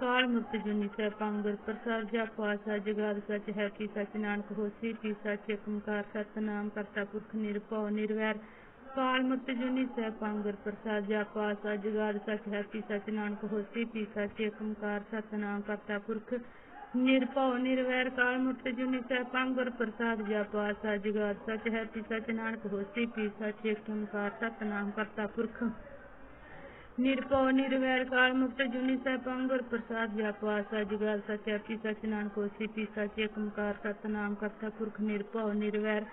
ਕਾਲ ਮੁਕਤ ਜੁਨੀ ਸੈਭੰਗੁਰ ਪ੍ਰਸਾਦ ਜਪ ਆਸਾ ਜਗਾਦ ਸਚ ਹੈਪੀ ਸਚ ਨਾਨਕ ਹੋਸੀ ਪੀ ਸਚ ਏਕ ਓੰਕਾਰ ਸਤਨਾਮ ਕਰਤਾ ਪੁਰਖ ਨਿਰਭਉ, ਨਿਰਵੈਰ। ਕਾਲ ਮੁਕਤ ਜੁਨੀ ਸੈਭੰਗੁਰ ਪ੍ਰਸਾਦ ਜਪ ਆਸਾ ਜਗਾਦ ਸਚ ਹੈਪੀ ਸਚ ਨਾਨਕ ਹੋਸੀ ਪੀ ਸਚ ਏਕ ਓੰਕਾਰ ਸਤਨਾਮ ਕਰਤਾ ਪੁਰਖ ਨਿਰਭਉ, ਨਿਰਵੈਰ। ਕਾਲ ਮੁਕਤ ਜੁਨੀ ਸੈਭੰਗੁਰ ਪ੍ਰਸਾਦ ਜਪ ਆਸਾ ਜਗਾਦ ਸਚ ਹੈ ਹੈਪੀ ਸਚ ਨਾਨਕ ਹੋਸੀ ਪੀ ਸਚ ਏਕ ਓੰਕਾਰ ਸਤਨਾਮ ਕਰਤਾ ਪੁਰਖ ਨਿਰਭਉ, ਨਿਰਵੈਰ, ਕਾਲ ਮੁਕਤ, ਜੁਨੀ ਸੈਭੰਗੁਰ ਪ੍ਰਸਾਦ ਜਪ ਆਸਾ ਜਗਾਦ ਸਚ ਹੈਪੀ ਸਚ ਨਾਨਕ ਹੋਸੀ ਪੀ ਸਚ, ਏਕ ਓੰਕਾਰ ਸਤਨਾਮ, ਕਰਤਾ ਪੁਰਖ, ਨਿਰਭਉ, ਨਿਰਵੈਰ,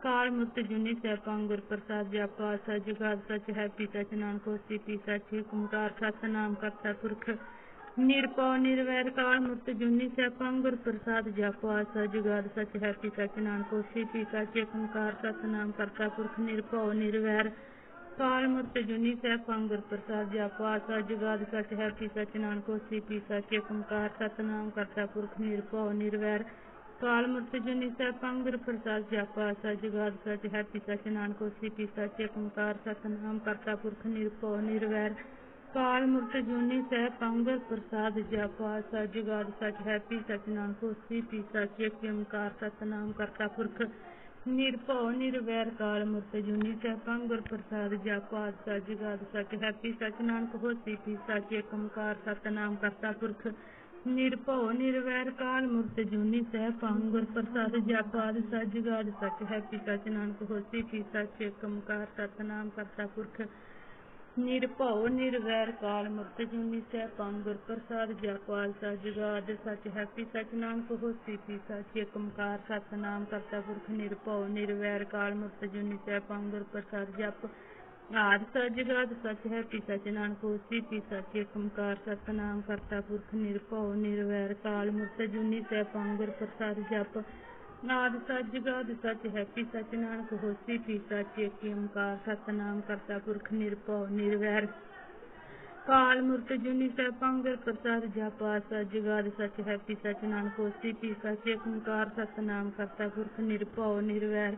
ਕਾਲ ਮੁਕਤ, ਜੁਨੀ ਸੈਭੰਗੁਰ ਪ੍ਰਸਾਦ ਜਪ ਆਸਾ ਜਗਾਦ ਸਚ ਹੈਪੀ ਸਚ ਨਾਨਕ ਹੋਸੀ ਪੀ ਸਚ, ਏਕ ਓੰਕਾਰ ਸਤਨਾਮ, ਕਰਤਾ ਪੁਰਖ, ਨਿਰਭਉ, ਨਿਰਵੈਰ, ਕਾਲ ਮੁਕਤ, ਜੁਨੀ ਸੈਭੰਗੁਰ ਪ੍ਰਸਾਦ ਜਪ ਆਸਾ ਜਗਾਦ ਸਚ ਹੈਪੀ ਸਚ ਨਾਨਕ ਹੋਸੀ ਪੀ ਸਚ, ਏਕ ਓੰਕਾਰ ਸਤਨਾਮ, ਕਰਤਾ ਪੁਰਖ, ਨਿਰਭਉ, ਨਿਰਵੈਰ ਕਾਲ ਮੁਕਤ ਜੁਨੀ ਸੈਭੰਗੁਰ ਪ੍ਰਸਾਦ ਜਪ, ਆਸਾ ਜਗਾਦ ਸਚ, ਹੈਪੀ ਸਚ, ਨਾਨਕ ਹੋਸੀ, ਪੀ ਸਚ ਏਕ ਓੰਕਾਰ ਸਤਨਾਮ, ਕਰਤਾ ਪੁਰਖ, ਨਿਰਭਉ, ਨਿਰਵੈਰ। ਕਾਲ ਮੁਕਤ ਜੁਨੀ ਸੈਭੰਗੁਰ ਪ੍ਰਸਾਦ ਜਪ, ਆਸਾ ਜਗਾਦ ਸਚ, ਹੈਪੀ ਸਚ, ਨਾਨਕ ਹੋਸੀ, ਪੀ ਸਚ ਓੰਕਾਰ ਸਤਨਾਮ, ਕਰਤਾ ਪੁਰਖ, ਨਿਰਭਉ, ਨਿਰਵੈਰ। ਕਾਲ ਮੁਕਤ ਜੁਨੀ ਸੈਭੰਗੁਰ ਪ੍ਰਸਾਦ ਜਪ, ਆਸਾ ਜਗਾਦ ਸਚ, ਹੈਪੀ ਸਚ, ਨਾਨਕ ਹੋਸੀ, ਪੀ ਸਚ ਏਕ ਓੰਕਾਰ ਸਤਨਾਮ, ਕਰਤਾ ਪੁਰਖ। ਨਿਰਭਉ, ਨਿਰਵੈਰ ਕਾਲ ਮੁਕਤ ਜੁਨੀ ਸੈਭੰਗੁਰ ਪ੍ਰਸਾਦ ਜਪ ਆਸਾ ਜਗਾਦ ਸਚ, ਹੈਪੀ ਸਚ, ਨਾਨਕ ਹੋਸੀ ਪੀ ਸਚ, ਏਕ ਸਤਨਾਮ ਕਰਤਾ ਪੁਰਖ। ਨਿਰਭਉ, ਨਿਰਵੈਰ ਕਾਲ ਮੁਕਤ ਜੁਨੀ ਸੈਭੰਗੁਰ ਪ੍ਰਸਾਦ ਜਪ ਆਸਾ ਜਗਾਦ ਸਚ, ਹੈਪੀ ਸਚ, ਨਾਨਕ ਹੋਸੀ ਪੀ ਸਚ, ਏਕ ਓੰਕਾਰ, ਸਤਨਾਮ ਕਰਤਾ ਪੁਰਖ। ਨਿਰਭਉ, ਨਿਰਵੈਰ ਕਾਲ ਮੁਕਤ ਜੁਨੀ ਸੈਭੰਗੁਰ ਪ੍ਰਸਾਦ ਜਪਾਲ ਆਸਾ ਜਗਾਦ ਸਚ ਹੈਪੀ ਸਚ ਨਾਮ ਹੋਸੀ ਪੀ ਸਚ ਏਕ ਓੰਕਾਰ, ਸਤਨਾਮ, ਕਰਤਾ ਪੁਰਖ ਨਿਰਭਉ, ਨਿਰਵੈਰ ਕਾਲ ਮੁਕਤ ਜੁਨੀ ਸੈਭੰਗੁਰ ਪ੍ਰਸਾਦ ਜਪ ਆਦ ਸਚ ਜਗਾਦ ਸਚ ਹੈਪੀ ਸਚ ਨਾਮ ਹੋਸੀ ਪੀ ਸਚ ਏਕ ਸਤ ਨਾਮ ਕਰਤਾ ਪੁਰਖ ਨਿਰਭਉ, ਨਿਰਵੈਰ ਕਾਲ ਮੁਕਤ ਜੁਨੀ ਸੈਭੰਗੁਰ ਪ੍ਰਸਾਦ ਜਪ ਆਦ ਸਚ ਜਗਾਦ ਸਚ, ਹੈਪੀ ਸਚ, ਨਾਨਕ ਹੋਸੀ ਪੀ ਸਚ, ਏਕ ਓੰਕਾਰ, ਸਤਨਾਮ, ਕਰਤਾ ਪੁਰਖ, ਨਿਰਭਉ, ਨਿਰਵੈਰ। ਕਾਲ ਮੁਕਤ ਜੁਨੀ ਸੈਭੰਗੁਰ ਪ੍ਰਸਾਦ, ਜਪ ਆਸਾ ਜਗਾਦ ਸਚ, ਹੈਪੀ ਸਚ, ਨਾਨਕ ਹੋਸੀ ਪੀ ਸਚ, ਏਕ ਓੰਕਾਰ, ਸਤਨਾਮ, ਕਰਤਾ ਪੁਰਖ, ਨਿਰਭਉ, ਨਿਰਵੈਰ।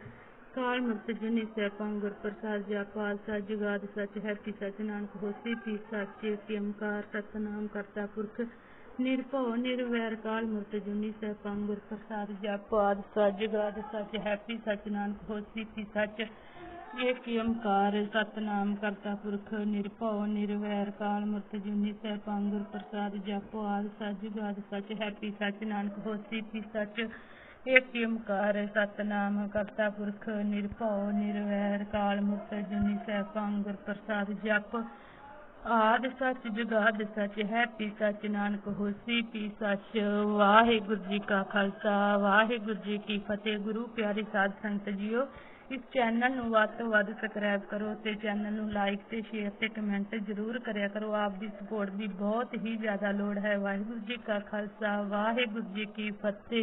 ਕਾਲ ਮੂਰਤ, ਜੁਨੀ ਸੈਭੰਗੁਰ ਪ੍ਰਸਾਦ, ਜਪ ਆਸਾ ਜਗਾਦ ਸਚ, ਹੈਪੀ ਸਚ, ਨਾਨਕ ਹੋਸੀ ਪੀ ਸਚ, ਏਕ ਓੰਕਾਰ, ਸਤਨਾਮ, ਕਰਤਾ ਪੁਰਖ ਨਿਰਭਉ, ਨਿਰਵੈਰ ਕਾਲ ਮੁਕਤ ਜੁਨੀ ਸੈਭੰਗੁਰ ਪ੍ਰਸਾਦ, ਜਪ ਆਸਾ ਗਾਦ, ਸਚ, ਹੈਪੀ ਸਚ, ਨਾਨਕ ਹੋਸੀ ਪੀ ਸਚ, ਏਕ ਓੰਕਾਰ, ਸਤਨਾਮ ਕਰਤਾ ਪੁਰਖ, ਨਿਰਭਉ, ਨਿਰਵੈਰ ਕਾਲ ਮੁਕਤ ਜੁਨੀ ਸੈਭੰਗੁਰ ਪ੍ਰਸਾਦ, ਜਪ ਆਸਾ ਜਗਾਦ ਸਚ, ਹੈਪੀ ਸਚ, ਨਾਨਕ ਹੋਸੀ ਪੀ ਸਚ, ਏਕ ਓੰਕਾਰ, ਸਤਨਾਮ ਕਰਤਾ ਪੁਰਖ, ਨਿਰਭਉ, ਨਿਰਵੈਰ ਕਾਲ ਮੁਕਤ ਜੁਨੀ ਸੈਭੰਗੁਰ ਪ੍ਰਸਾਦ, ਜਪ ਆਦ ਸਚ ਜਗਾਦ ਸਚ ਹੈਪੀ ਸਚ ਨਾਨਕ ਹੋਸੀ ਪੀ ਸਚ ਵਾਹਿਗੁਰੂ ਜੀ ਕਾ ਖਾਲਸਾ, ਵਾਹਿਗੁਰੂ ਜੀ ਕੀ ਫਤਿਹ। ਗੁਰੂ ਪਿਆਰੀ ਸਾਧ ਸੰਗਤ ਜੀਓ, ਇਸ ਚੈਨਲ ਨੂੰ ਵੱਧ ਤੋਂ ਵੱਧ ਸਬਸਕ੍ਰਾਈਬ ਕਰੋ ਤੇ ਚੈਨਲ ਨੂੰ ਲਾਈਕ ਤੇ ਸ਼ੇਅਰ ਤੇ ਕਮੈਂਟ ਜ਼ਰੂਰ ਕਰਿਆ ਕਰੋ। ਆਪ ਦੀ ਸਪੋਰਟ ਦੀ ਬਹੁਤ ਹੀ ਜ਼ਿਆਦਾ ਲੋੜ ਹੈ। ਵਾਹਿਗੁਰੂ ਜੀ ਕਾ ਖਾਲਸਾ, ਵਾਹਿਗੁਰੂ ਜੀ ਕੀ ਫਤਿਹ।